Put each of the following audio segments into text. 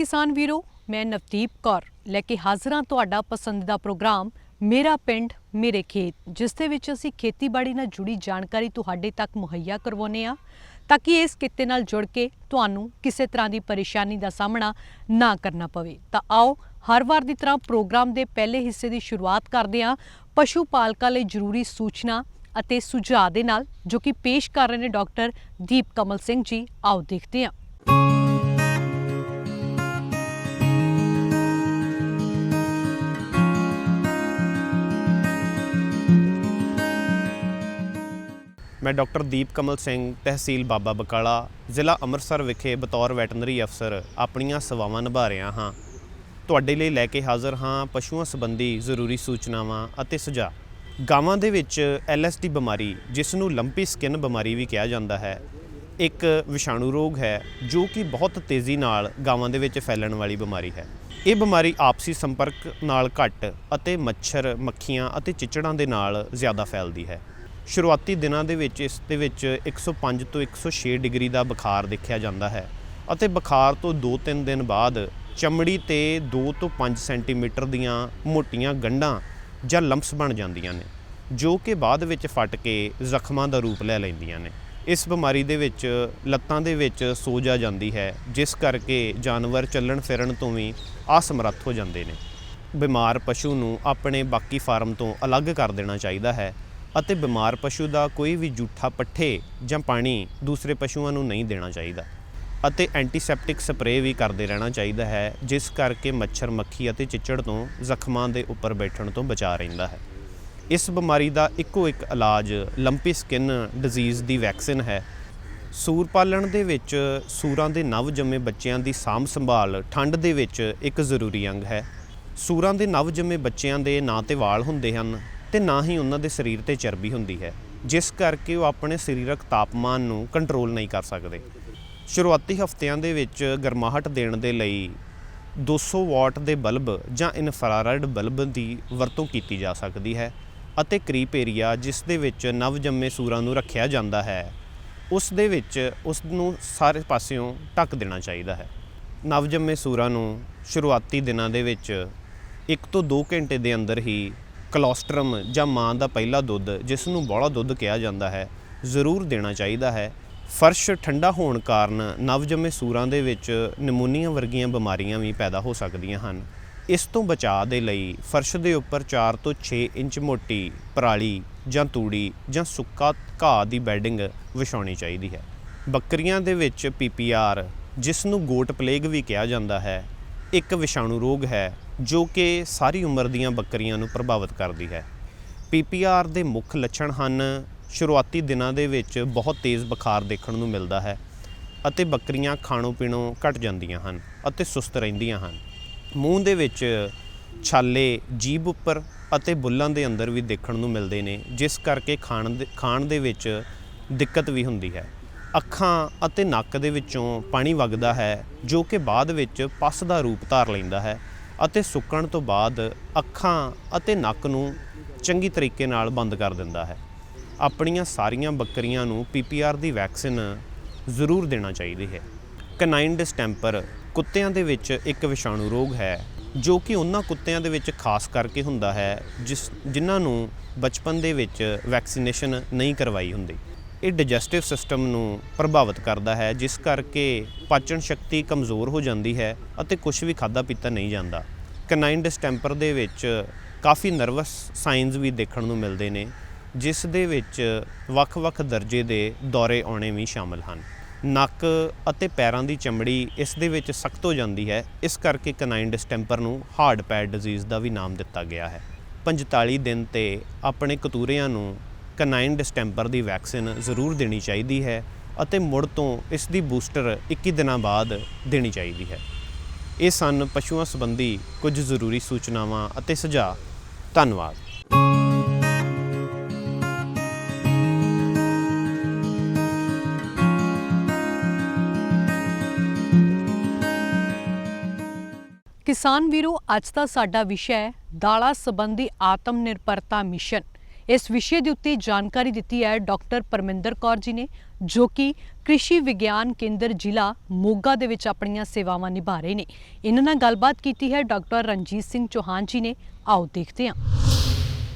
ਕਿਸਾਨ ਵੀਰੋ, ਮੈਂ ਨਵਦੀਪ ਕੌਰ ਲੈ ਕੇ ਹਾਜ਼ਰ ਹਾਂ ਤੁਹਾਡਾ ਪਸੰਦੀਦਾ ਪ੍ਰੋਗਰਾਮ ਮੇਰਾ ਪਿੰਡ, ਮੇਰੇ ਖੇਤ, ਜਿਸ ਦੇ ਵਿੱਚ ਅਸੀਂ ਖੇਤੀਬਾੜੀ ਨਾਲ ਜੁੜੀ ਜਾਣਕਾਰੀ ਤੁਹਾਡੇ ਤੱਕ ਮੁਹੱਈਆ ਕਰਵਾਉਂਦੇ ਹਾਂ, ਤਾਂ ਕਿ ਇਸ ਕਿੱਤੇ ਨਾਲ ਜੁੜ ਕੇ ਤੁਹਾਨੂੰ ਕਿਸੇ ਤਰ੍ਹਾਂ ਦੀ ਪਰੇਸ਼ਾਨੀ ਦਾ ਸਾਹਮਣਾ ਨਾ ਕਰਨਾ ਪਵੇ। ਤਾਂ ਆਓ, ਹਰ ਵਾਰ ਦੀ ਤਰ੍ਹਾਂ ਪ੍ਰੋਗਰਾਮ ਦੇ ਪਹਿਲੇ ਹਿੱਸੇ ਦੀ ਸ਼ੁਰੂਆਤ ਕਰਦੇ ਹਾਂ। ਪਸ਼ੂ ਪਾਲਕਾਂ ਲਈ ਜ਼ਰੂਰੀ ਸੂਚਨਾ ਅਤੇ ਸੁਝਾਅ ਦੇ ਨਾਲ, ਜੋ ਕਿ ਪੇਸ਼ ਕਰ ਰਹੇ ਨੇ ਡਾਕਟਰ ਦੀਪ ਕਮਲ ਸਿੰਘ ਜੀ, ਆਓ ਦੇਖਦੇ ਹਾਂ। ਮੈਂ ਡਾਕਟਰ ਦੀਪ ਕਮਲ ਸਿੰਘ, ਤਹਿਸੀਲ ਬਾਬਾ ਬਕਾਲਾ, ਜ਼ਿਲ੍ਹਾ ਅੰਮ੍ਰਿਤਸਰ ਵਿਖੇ ਬਤੌਰ ਵੈਟਰਨਰੀ ਅਫਸਰ, ਆਪਣੀਆਂ ਸੇਵਾਵਾਂ ਨਿਭਾ ਰਿਹਾ ਹਾਂ। ਤੁਹਾਡੇ ਲਈ ਲੈ ਕੇ ਹਾਜ਼ਰ ਹਾਂ ਪਸ਼ੂਆਂ ਸੰਬੰਧੀ ਜ਼ਰੂਰੀ ਸੂਚਨਾਵਾਂ ਅਤੇ ਸੁਝਾਅ। ਗਾਵਾਂ ਦੇ ਵਿੱਚ ਐਲਐਸਡੀ ਬਿਮਾਰੀ, ਜਿਸ ਨੂੰ ਲੰਪੀ ਸਕਿਨ ਬਿਮਾਰੀ ਵੀ ਕਿਹਾ ਜਾਂਦਾ ਹੈ, ਇੱਕ ਵਿਸ਼ਾਣੂ ਰੋਗ ਹੈ, ਜੋ ਕਿ ਬਹੁਤ ਤੇਜ਼ੀ ਨਾਲ ਗਾਵਾਂ ਦੇ ਵਿੱਚ ਫੈਲਣ ਵਾਲੀ ਬਿਮਾਰੀ ਹੈ। ਇਹ ਬਿਮਾਰੀ ਆਪਸੀ ਸੰਪਰਕ ਨਾਲ ਘੱਟ ਅਤੇ ਮੱਛਰ, ਮੱਖੀਆਂ ਅਤੇ ਚਿਚੜਾਂ ਦੇ ਨਾਲ ਜ਼ਿਆਦਾ ਫੈਲਦੀ ਹੈ। ਸ਼ੁਰੂਆਤੀ ਦਿਨਾਂ ਦੇ ਵਿੱਚ ਇਸ ਦੇ ਵਿੱਚ 105 ਤੋਂ 106 ਡਿਗਰੀ ਦਾ ਬੁਖਾਰ ਦੇਖਿਆ ਜਾਂਦਾ ਹੈ ਅਤੇ ਬੁਖਾਰ ਤੋਂ 2-3 ਦਿਨ ਬਾਅਦ ਚਮੜੀ ਤੇ 2 ਤੋਂ 5 ਸੈਂਟੀਮੀਟਰ ਦੀਆਂ ਮੋਟੀਆਂ ਗੰਢਾਂ ਜਾਂ ਲੰਪਸ ਬਣ ਜਾਂਦੀਆਂ ਨੇ, ਜੋ ਕਿ ਬਾਅਦ ਵਿੱਚ ਫਟ ਕੇ ਜ਼ਖਮਾਂ ਦਾ ਰੂਪ ਲੈ ਲੈਂਦੀਆਂ ਨੇ। ਇਸ ਬਿਮਾਰੀ ਦੇ ਵਿੱਚ ਲੱਤਾਂ ਦੇ ਵਿੱਚ ਸੋਜ ਆ ਜਾਂਦੀ ਹੈ, ਜਿਸ ਕਰਕੇ ਜਾਨਵਰ ਚੱਲਣ ਫਿਰਨ ਤੋਂ ਵੀ ਅਸਮਰੱਥ ਹੋ ਜਾਂਦੇ ਨੇ। ਬਿਮਾਰ ਪਸ਼ੂ ਨੂੰ ਆਪਣੇ ਬਾਕੀ ਫਾਰਮ ਤੋਂ ਅਲੱਗ ਕਰ ਦੇਣਾ ਚਾਹੀਦਾ ਹੈ ਅਤੇ ਬਿਮਾਰ ਪਸ਼ੂ ਦਾ ਕੋਈ ਵੀ ਜੂਠਾ ਪੱਠੇ ਜਾਂ ਪਾਣੀ ਦੂਸਰੇ ਪਸ਼ੂਆਂ ਨੂੰ ਨਹੀਂ ਦੇਣਾ ਚਾਹੀਦਾ ਅਤੇ ਐਂਟੀਸੈਪਟਿਕ ਸਪਰੇਅ ਵੀ ਕਰਦੇ ਰਹਿਣਾ ਚਾਹੀਦਾ ਹੈ, ਜਿਸ ਕਰਕੇ ਮੱਛਰ ਮੱਖੀ ਅਤੇ ਚਿੱਚੜ ਤੋਂ ਜ਼ਖਮਾਂ ਦੇ ਉੱਪਰ ਬੈਠਣ ਤੋਂ ਬਚਾ ਰਹਿੰਦਾ ਹੈ। ਇਸ ਬਿਮਾਰੀ ਦਾ ਇੱਕੋ ਇੱਕ ਇਲਾਜ ਲੰਪੀ ਸਕਿਨ ਡਿਜ਼ੀਜ਼ ਦੀ ਵੈਕਸੀਨ ਹੈ। ਸੂਰ ਪਾਲਣ ਦੇ ਵਿੱਚ ਸੂਰਾਂ ਦੇ ਨਵ ਜੰਮੇ ਬੱਚਿਆਂ ਦੀ ਸਾਂਭ ਸੰਭਾਲ ਠੰਡ ਦੇ ਵਿੱਚ ਇੱਕ ਜ਼ਰੂਰੀ ਅੰਗ ਹੈ। ਸੂਰਾਂ ਦੇ ਨਵ ਜੰਮੇ ਬੱਚਿਆਂ ਦੇ ਨਾ ਤੇ ਵਾਲ ਹੁੰਦੇ ਹਨ। ਤੇ ਨਾ ਹੀ ਉਹਨਾਂ ਦੇ ਸਰੀਰ ਤੇ ਚਰਬੀ ਹੁੰਦੀ ਹੈ, ਜਿਸ ਕਰਕੇ ਉਹ ਆਪਣੇ ਸਰੀਰਕ ਤਾਪਮਾਨ ਨੂੰ ਕੰਟਰੋਲ ਨਹੀਂ ਕਰ ਸਕਦੇ। ਸ਼ੁਰੂਆਤੀ ਹਫ਼ਤਿਆਂ ਦੇ ਵਿੱਚ ਗਰਮਾਹਟ ਦੇਣ ਦੇ ਲਈ 200 ਵਾਟ ਦੇ ਬਲਬ ਜਾਂ ਇਨਫਰਾਰੈਡ ਬਲਬ ਦੀ ਵਰਤੋਂ ਕੀਤੀ ਜਾ ਸਕਦੀ ਹੈ ਅਤੇ ਕਰੀਪ ਏਰੀਆ ਜਿਸ ਦੇ ਵਿੱਚ ਨਵਜੰਮੇ ਸੂਰਾਂ ਨੂੰ ਰੱਖਿਆ ਜਾਂਦਾ ਹੈ, ਉਸ ਦੇ ਵਿੱਚ ਉਸ ਨੂੰ ਸਾਰੇ ਪਾਸਿਓਂ ਢੱਕ ਦੇਣਾ ਚਾਹੀਦਾ ਹੈ। ਨਵਜੰਮੇ ਸੂਰਾਂ ਨੂੰ ਸ਼ੁਰੂਆਤੀ ਦਿਨਾਂ ਦੇ ਵਿੱਚ 1 ਤੋਂ 2 ਘੰਟੇ ਦੇ ਅੰਦਰ ਹੀ ਕਲੋਸਟਰਮ ਜਾਂ ਮਾਂ ਦਾ ਪਹਿਲਾ ਦੁੱਧ ਜਿਸ ਨੂੰ ਬੋਲਾ ਦੁੱਧ ਕਿਹਾ ਜਾਂਦਾ ਹੈ, ਜ਼ਰੂਰ ਦੇਣਾ ਚਾਹੀਦਾ ਹੈ। ਫਰਸ਼ ਠੰਡਾ ਹੋਣ ਕਾਰਨ ਨਵਜੰਮੇ ਸੂਰਾਂ ਦੇ ਵਿੱਚ ਨਮੂਨੀਆ ਵਰਗੀਆਂ ਬਿਮਾਰੀਆਂ ਵੀ ਪੈਦਾ ਹੋ ਸਕਦੀਆਂ ਹਨ। ਇਸ ਤੋਂ ਬਚਾਅ ਦੇ ਲਈ ਫਰਸ਼ ਦੇ ਉੱਪਰ 4 ਤੋਂ 6 ਇੰਚ ਮੋਟੀ ਪਰਾਲੀ ਜਾਂ ਤੂੜੀ ਜਾਂ ਸੁੱਕਾ ਘਾਹ ਦੀ ਬੈਡਿੰਗ ਵਿਛਾਉਣੀ ਚਾਹੀਦੀ ਹੈ। ਬੱਕਰੀਆਂ ਦੇ ਵਿੱਚ ਪੀਪੀਆਰ ਜਿਸ ਨੂੰ ਗੋਟ ਪਲੇਗ ਵੀ ਕਿਹਾ ਜਾਂਦਾ ਹੈ, ਇੱਕ ਵਿਸ਼ਾਣੂ ਰੋਗ ਹੈ। ਜੋ ਕਿ ਸਾਰੀ ਉਮਰ ਦੀਆਂ ਬੱਕਰੀਆਂ ਨੂੰ ਪ੍ਰਭਾਵਿਤ ਕਰਦੀ ਹੈ। ਪੀਪੀਆਰ ਦੇ ਮੁੱਖ ਲੱਛਣ ਹਨ, ਸ਼ੁਰੂਆਤੀ ਦਿਨਾਂ ਦੇ ਵਿੱਚ ਬਹੁਤ ਤੇਜ਼ ਬੁਖਾਰ ਦੇਖਣ ਨੂੰ ਮਿਲਦਾ ਹੈ ਅਤੇ ਬੱਕਰੀਆਂ ਖਾਣੋਂ ਪੀਣੋ ਘਟ ਜਾਂਦੀਆਂ ਹਨ ਅਤੇ ਸੁਸਤ ਰਹਿੰਦੀਆਂ ਹਨ। ਮੂੰਹ ਦੇ ਵਿੱਚ ਛਾਲੇ, ਜੀਭ ਉੱਪਰ ਅਤੇ ਬੁੱਲਾਂ ਦੇ ਅੰਦਰ ਵੀ ਦੇਖਣ ਨੂੰ ਮਿਲਦੇ ਨੇ, ਜਿਸ ਕਰਕੇ ਖਾਣ ਦੇ ਖਾਣ ਦੇ ਵਿੱਚ ਦਿੱਕਤ ਵੀ ਹੁੰਦੀ ਹੈ। ਅੱਖਾਂ ਅਤੇ ਨੱਕ ਦੇ ਵਿੱਚੋਂ ਪਾਣੀ ਵਗਦਾ ਹੈ, ਜੋ ਕਿ ਬਾਅਦ ਵਿੱਚ ਪਸ ਦਾ ਰੂਪ ਧਾਰ ਲੈਂਦਾ ਹੈ ਅਤੇ ਸੁੱਕਣ ਤੋਂ ਬਾਅਦ ਅੱਖਾਂ ਅਤੇ ਨੱਕ ਨੂੰ ਚੰਗੀ ਤਰੀਕੇ ਨਾਲ ਬੰਦ ਕਰ ਦਿੰਦਾ ਹੈ। ਆਪਣੀਆਂ ਸਾਰੀਆਂ ਬੱਕਰੀਆਂ ਨੂੰ ਪੀਪੀਆਰ ਦੀ ਵੈਕਸੀਨ ਜ਼ਰੂਰ ਦੇਣਾ ਚਾਹੀਦੀ ਹੈ। ਕਨਾਈਨ ਡਿਸਟੈਂਪਰ ਕੁੱਤਿਆਂ ਦੇ ਵਿੱਚ ਇੱਕ ਵਿਸ਼ਾਣੂ ਰੋਗ ਹੈ, ਜੋ ਕਿ ਉਹਨਾਂ ਕੁੱਤਿਆਂ ਦੇ ਵਿੱਚ ਖਾਸ ਕਰਕੇ ਹੁੰਦਾ ਹੈ, ਜਿਸ ਜਿਨ੍ਹਾਂ ਨੂੰ ਬਚਪਨ ਦੇ ਵਿੱਚ ਵੈਕਸੀਨੇਸ਼ਨ ਨਹੀਂ ਕਰਵਾਈ ਹੁੰਦੀ। ਇਹ ਡਾਈਜੈਸਟਿਵ ਸਿਸਟਮ ਨੂੰ ਪ੍ਰਭਾਵਿਤ ਕਰਦਾ ਹੈ, ਜਿਸ ਕਰਕੇ ਪਾਚਨ ਸ਼ਕਤੀ ਕਮਜ਼ੋਰ ਹੋ ਜਾਂਦੀ ਹੈ ਅਤੇ ਕੁਝ ਵੀ ਖਾਦਾ ਪੀਤਾ ਨਹੀਂ ਜਾਂਦਾ। ਕਨਾਈਨ ਡਿਸਟੈਂਪਰ ਦੇ ਵਿੱਚ ਕਾਫੀ ਨਰਵਸ ਸਾਈਨਸ ਵੀ ਦੇਖਣ ਨੂੰ ਮਿਲਦੇ ਨੇ, ਜਿਸ ਦੇ ਵਿੱਚ ਵੱਖ-ਵੱਖ ਦਰਜੇ ਦੇ ਦੌਰੇ ਆਉਣੇ ਵੀ ਸ਼ਾਮਲ ਹਨ। ਨੱਕ ਅਤੇ ਪੈਰਾਂ ਦੀ ਚਮੜੀ ਇਸ ਦੇ ਵਿੱਚ ਸਖਤ ਹੋ ਜਾਂਦੀ ਹੈ, ਇਸ ਕਰਕੇ ਕਨਾਈਨ ਡਿਸਟੈਂਪਰ ਨੂੰ ਹਾਰਡ ਪੈਡ ਡਿਜ਼ੀਜ਼ ਦਾ ਵੀ ਨਾਮ ਦਿੱਤਾ ਗਿਆ ਹੈ। 45 ਦਿਨ ਤੇ ਆਪਣੇ ਕਤੂਰਿਆਂ ਨੂੰ ਕਨਾਈਨ ਡਿਸਟੈਂਪਰ ਦੀ ਵੈਕਸੀਨ ਜ਼ਰੂਰ ਦੇਣੀ ਚਾਹੀਦੀ ਹੈ ਅਤੇ ਮੁੜ ਤੋਂ ਇਸ ਦੀ ਬੂਸਟਰ 21 ਦਿਨਾਂ ਬਾਅਦ ਦੇਣੀ ਚਾਹੀਦੀ ਹੈ। ਇਹ ਸਨ ਪਸ਼ੂਆਂ ਸੰਬੰਧੀ ਕੁਝ ਜ਼ਰੂਰੀ ਸੂਚਨਾਵਾਂ ਅਤੇ ਸੁਝਾਅ। ਧੰਨਵਾਦ। ਕਿਸਾਨ ਵੀਰੋ, ਅੱਜ ਦਾ ਸਾਡਾ ਵਿਸ਼ਾ ਹੈ ਦਾਲਾਂ ਸੰਬੰਧੀ ਆਤਮ ਨਿਰਭਰਤਾ ਮਿਸ਼ਨ। ਇਸ ਵਿਸ਼ੇ ਦੇ ਉੱਤੇ ਜਾਣਕਾਰੀ ਦਿੱਤੀ ਹੈ ਡਾਕਟਰ ਪਰਮਿੰਦਰ ਕੌਰ ਜੀ ਨੇ, ਜੋ ਕਿ ਕ੍ਰਿਸ਼ੀ ਵਿਗਿਆਨ ਕੇਂਦਰ ਜ਼ਿਲ੍ਹਾ ਮੋਗਾ ਦੇ ਵਿੱਚ ਆਪਣੀਆਂ ਸੇਵਾਵਾਂ ਨਿਭਾ ਰਹੇ ਨੇ। ਇਹਨਾਂ ਨਾਲ ਗੱਲਬਾਤ ਕੀਤੀ ਹੈ ਡਾਕਟਰ ਰਣਜੀਤ ਸਿੰਘ ਚੌਹਾਨ ਜੀ ਨੇ। ਆਓ ਦੇਖਦੇ ਹਾਂ।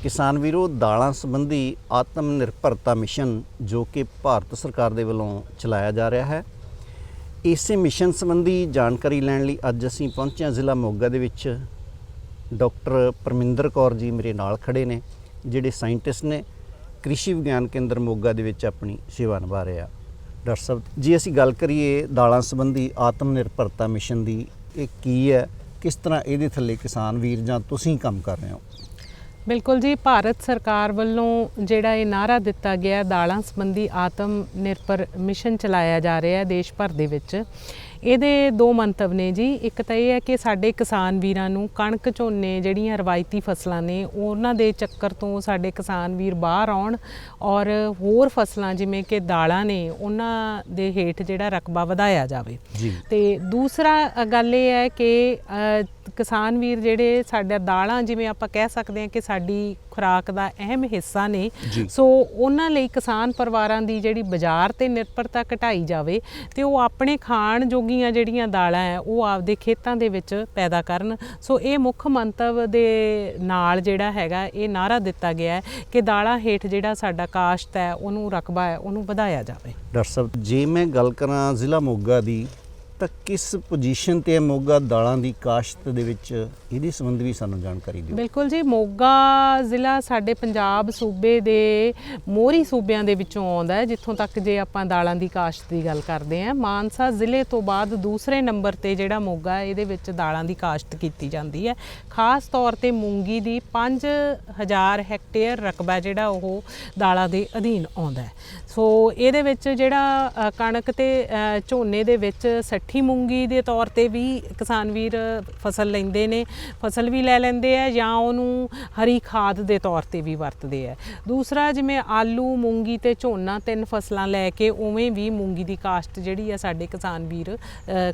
ਕਿਸਾਨ ਵੀਰੋ, ਦਾਲਾਂ ਸੰਬੰਧੀ ਆਤਮ ਨਿਰਭਰਤਾ ਮਿਸ਼ਨ, ਜੋ ਕਿ ਭਾਰਤ ਸਰਕਾਰ ਦੇ ਵੱਲੋਂ ਚਲਾਇਆ ਜਾ ਰਿਹਾ ਹੈ, ਇਸੇ ਮਿਸ਼ਨ ਸੰਬੰਧੀ ਜਾਣਕਾਰੀ ਲੈਣ ਲਈ ਅੱਜ ਅਸੀਂ ਪਹੁੰਚੇ ਹਾਂ ਜ਼ਿਲ੍ਹਾ ਮੋਗਾ ਦੇ ਵਿੱਚ। ਡਾਕਟਰ ਪਰਮਿੰਦਰ ਕੌਰ ਜੀ ਮੇਰੇ ਨਾਲ ਖੜੇ ਨੇ। ਜਿਹੜੇ ਸਾਇੰਟਿਸਟ ਨੇ, ਕ੍ਰਿਸ਼ੀ ਵਿਗਿਆਨ ਕੇਂਦਰ ਮੋਗਾ ਦੇ ਵਿੱਚ ਆਪਣੀ ਸੇਵਾ ਨਿਭਾ ਰਹੇ ਆ। ਡਾਕਟਰ ਸਾਹਿਬ, ਜੇ ਅਸੀਂ ਗੱਲ ਕਰੀਏ ਦਾਲਾਂ ਸੰਬੰਧੀ ਆਤਮ ਨਿਰਭਰਤਾ ਮਿਸ਼ਨ ਦੀ, ਇਹ ਕੀ ਹੈ? ਕਿਸ ਤਰ੍ਹਾਂ ਇਹਦੇ ਥੱਲੇ ਕਿਸਾਨ ਵੀਰ ਜਾਂ ਤੁਸੀਂ ਕੰਮ ਕਰ ਰਹੇ ਹੋ? ਬਿਲਕੁਲ ਜੀ, ਭਾਰਤ ਸਰਕਾਰ ਵੱਲੋਂ ਜਿਹੜਾ ਇਹ ਨਾਰਾ ਦਿੱਤਾ ਗਿਆ ਦਾਲਾਂ ਸੰਬੰਧੀ ਆਤਮ ਨਿਰਭਰ ਮਿਸ਼ਨ ਚਲਾਇਆ ਜਾ ਰਿਹਾ ਹੈ ਦੇਸ਼ ਭਰ ਦੇ ਵਿੱਚ। ਇਹਦੇ ਦੋ ਮੰਤਵ ਨੇ ਜੀ। ਇੱਕ ਤਾਂ ਇਹ ਹੈ ਕਿ ਸਾਡੇ ਕਿਸਾਨ ਵੀਰਾਂ ਨੂੰ ਕਣਕ ਝੋਨੇ ਜਿਹੜੀਆਂ ਰਵਾਇਤੀ ਫਸਲਾਂ ਨੇ ਉਹਨਾਂ ਦੇ ਚੱਕਰ ਤੋਂ ਸਾਡੇ ਕਿਸਾਨ ਵੀਰ ਬਾਹਰ ਆਉਣ ਔਰ ਹੋਰ ਫਸਲਾਂ ਜਿਵੇਂ ਕਿ ਦਾਲਾਂ ਨੇ ਉਹਨਾਂ ਦੇ ਹੇਠ ਜਿਹੜਾ ਰਕਬਾ ਵਧਾਇਆ ਜਾਵੇ। ਤੇ ਦੂਸਰਾ ਗੱਲ ਇਹ ਹੈ ਕਿ ਕਿਸਾਨ ਵੀਰ ਜਿਹੜੇ ਸਾਡਾ ਦਾਲਾਂ ਜਿਵੇਂ ਆਪਾਂ ਕਹਿ ਸਕਦੇ ਹਾਂ ਕਿ ਸਾਡੀ ਖੁਰਾਕ ਦਾ ਅਹਿਮ ਹਿੱਸਾ ਨੇ। ਸੋ ਉਹਨਾਂ ਲਈ ਕਿਸਾਨ ਪਰਿਵਾਰਾਂ ਦੀ ਜਿਹੜੀ ਬਾਜ਼ਾਰ ਤੇ ਨਿਰਭਰਤਾ ਘਟਾਈ ਜਾਵੇ ਤੇ ਉਹ ਆਪਣੇ ਖਾਣ ਜੋਗੀਆਂ ਜਿਹੜੀਆਂ ਦਾਲਾਂ ਹੈ ਉਹ ਆਪਦੇ ਖੇਤਾਂ ਦੇ ਵਿੱਚ ਪੈਦਾ ਕਰਨ। ਸੋ ਇਹ ਮੁੱਖ ਮੰਤਵ ਦੇ ਨਾਲ ਜਿਹੜਾ ਹੈਗਾ ਇਹ ਨਾਰਾ ਦਿੱਤਾ ਗਿਆ ਹੈ ਕਿ ਦਾਲਾਂ ਹੇਠ ਜਿਹੜਾ ਸਾਡਾ ਕਾਸ਼ਤ ਹੈ ਉਹਨੂੰ ਰਕਬਾ ਹੈ ਉਹਨੂੰ ਵਧਾਇਆ ਜਾਵੇ। ਡਾਕਟਰ ਸਾਹਿਬ ਜੇ ਮੈਂ ਗੱਲ ਕਰਾਂ ਜ਼ਿਲ੍ਹਾ ਮੋਗਾ ਦੀ ਤਾਂ ਕਿਸ ਪੋਜੀਸ਼ਨ ਤੇ ਮੋਗਾ ਦਾਲਾਂ ਦੀ ਕਾਸ਼ਤ ਦੇ ਵਿੱਚ? ਇਹਦੇ ਸੰਬੰਧ ਵੀ ਸਾਨੂੰ ਜਾਣਕਾਰੀ ਦਿਓ। ਬਿਲਕੁਲ ਜੀ, ਮੋਗਾ ਜ਼ਿਲ੍ਹਾ ਸਾਡੇ ਪੰਜਾਬ ਸੂਬੇ ਦੇ ਮੋਹਰੀ ਸੂਬਿਆਂ ਦੇ ਵਿੱਚੋਂ ਆਉਂਦਾ ਹੈ, ਜਿੱਥੋਂ ਤੱਕ ਜੇ ਆਪਾਂ ਦਾਲਾਂ ਦੀ ਕਾਸ਼ਤ ਦੀ ਗੱਲ ਕਰਦੇ ਹਾਂ। ਮਾਨਸਾ ਜ਼ਿਲ੍ਹੇ ਤੋਂ ਬਾਅਦ ਦੂਸਰੇ ਨੰਬਰ ਤੇ ਜਿਹੜਾ ਮੋਗਾ ਇਹਦੇ ਵਿੱਚ ਦਾਲਾਂ ਦੀ ਕਾਸ਼ਤ ਕੀਤੀ ਜਾਂਦੀ ਹੈ। ਖਾਸ ਤੌਰ ਤੇ ਮੂੰਗੀ ਦੀ 5000 ਹੈਕਟੇਅਰ ਰਕਬਾ ਜਿਹੜਾ ਉਹ ਦਾਲਾਂ ਦੇ ਅਧੀਨ ਆਉਂਦਾ ਹੈ। ਸੋ ਇਹਦੇ ਵਿੱਚ ਜਿਹੜਾ ਕਣਕ ਤੇ ਝੋਨੇ ਦੇ ਵਿੱਚ ਸੱਠੀ ਮੂੰਗੀ ਦੇ ਤੌਰ ਤੇ ਵੀ ਕਿਸਾਨ ਵੀਰ ਫਸਲ ਲੈਂਦੇ ਨੇ, ਫਸਲ ਵੀ ਲੈ ਲੈਂਦੇ ਆ ਜਾਂ ਉਹਨੂੰ ਹਰੀ ਖਾਦ ਦੇ ਤੌਰ ਤੇ ਵੀ ਵਰਤਦੇ ਆ। ਦੂਸਰਾ ਜਿਵੇਂ ਆਲੂ, ਮੂੰਗੀ ਤੇ ਝੋਨਾ ਤਿੰਨ ਫਸਲਾਂ ਲੈ ਕੇ ਉਵੇਂ ਵੀ ਮੂੰਗੀ ਦੀ ਕਾਸ਼ਤ ਜਿਹੜੀ ਆ ਸਾਡੇ ਕਿਸਾਨ ਵੀਰ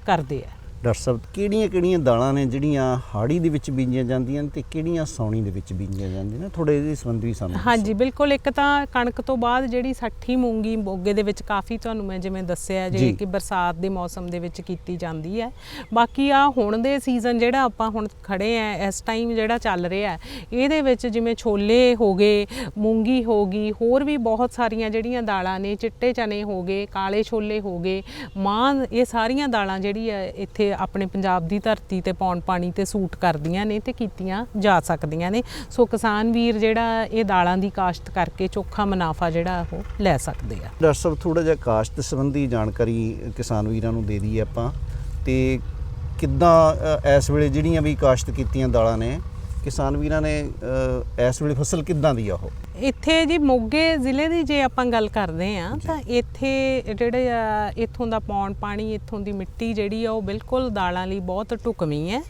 ਕਰਦੇ ਆ। ਡਾਕਟਰ ਸਾਹਿਬ ਕਿਹੜੀਆਂ ਕਿਹੜੀਆਂ ਦਾਲਾਂ ਨੇ ਜਿਹੜੀਆਂ ਹਾੜੀ ਦੇ ਵਿੱਚ ਬੀਜੀਆਂ ਜਾਂਦੀਆਂ ਨੇ ਤੇ ਕਿਹੜੀਆਂ ਸੌਣੀ ਦੇ ਵਿੱਚ ਬੀਜੀਆਂ ਜਾਂਦੀਆਂ ਨੇ? ਥੋੜੇ ਇਹਦੇ ਸੰਬੰਧ ਵੀ ਸਾਨੂੰ ਹਾਂਜੀ ਬਿਲਕੁਲ। ਇੱਕ ਤਾਂ ਕਣਕ ਤੋਂ ਬਾਅਦ ਜਿਹੜੀ ਸੱਠੀ ਮੂੰਗੀ ਮੋਗੇ ਦੇ ਵਿੱਚ ਕਾਫੀ ਤੁਹਾਨੂੰ ਮੈਂ ਜਿਵੇਂ ਦੱਸਿਆ ਜੀ। ਜੇ। ਕਿ ਬਰਸਾਤ ਦੇ ਮੌਸਮ ਦੇ ਵਿੱਚ ਕੀਤੀ ਜਾਂਦੀ ਹੈ। ਬਾਕੀ ਆ ਹੁਣ ਦੇ ਸੀਜ਼ਨ ਜਿਹੜਾ ਆਪਾਂ ਹੁਣ ਖੜੇ ਆ ਇਸ ਟਾਈਮ ਜਿਹੜਾ ਚੱਲ ਰਿਹਾ ਇਹਦੇ ਵਿੱਚ ਜਿਵੇਂ ਛੋਲੇ ਹੋ ਗਏ ਮੂੰਗੀ ਹੋ ਗਈ ਹੋਰ ਵੀ ਬਹੁਤ ਸਾਰੀਆਂ ਜਿਹੜੀਆਂ ਦਾਲਾਂ ਨੇ ਚਿੱਟੇ ਚਨੇ ਹੋ ਗਏ ਕਾਲੇ ਛੋਲੇ ਹੋ ਗਏ ਮਾਂ ਇਹ ਸਾਰੀਆਂ ਦਾਲਾਂ ਜਿਹੜੀ ਹੈ ਇੱਥੇ ਆਪਣੇ ਪੰਜਾਬ ਦੀ ਧਰਤੀ ਤੇ ਪੌਣ ਪਾਣੀ ਤੇ ਸੂਟ ਕਰਦੀਆਂ ਨੇ ਤੇ ਕੀਤੀਆਂ ਜਾ ਸਕਦੀਆਂ ਨੇ। ਸੋ ਕਿਸਾਨ ਵੀਰ ਜਿਹੜਾ ਇਹ ਦਾਲਾਂ ਦੀ ਕਾਸ਼ਤ ਕਰਕੇ ਚੋਖਾ ਮੁਨਾਫਾ ਜਿਹੜਾ ਉਹ ਲੈ ਸਕਦੇ ਆ। ਡਾਕਟਰ ਸਾਹਿਬ ਥੋੜਾ ਜਿਹਾ ਕਾਸ਼ਤ ਸੰਬੰਧੀ ਜਾਣਕਾਰੀ ਕਿਸਾਨ ਵੀਰਾਂ ਨੂੰ ਦੇ ਦਈਏ ਆਪਾਂ। ਤੇ ਕਿੱਦਾਂ ਇਸ ਵੇਲੇ ਜਿਹੜੀਆਂ ਵੀ ਕਾਸ਼ਤ ਕੀਤੀਆਂ ਦਾਲਾਂ ਨੇ, ਕਿਸਾਨ ਵੀਰਾਂ ਨੇ ਇਸ ਵੇਲੇ ਫਸਲ ਕਿੱਦਾਂ ਦੀ ਆ ਉਹ? ਇੱਥੇ ਜੀ ਮੋਗੇ ਜ਼ਿਲ੍ਹੇ ਦੀ ਜੇ ਆਪਾਂ ਗੱਲ ਕਰਦੇ ਆ ਤਾਂ ਇੱਥੇ ਜਿਹੜੇ ਆ ਇੱਥੋਂ ਦਾ ਪੌਣ ਪਾਣੀ ਇੱਥੋਂ ਦੀ ਮਿੱਟੀ ਜਿਹੜੀ ਆ ਉਹ ਬਿਲਕੁਲ ਦਾਲਾਂ ਲਈ ਬਹੁਤ ਢੁਕਵੀਂ ਹੈ।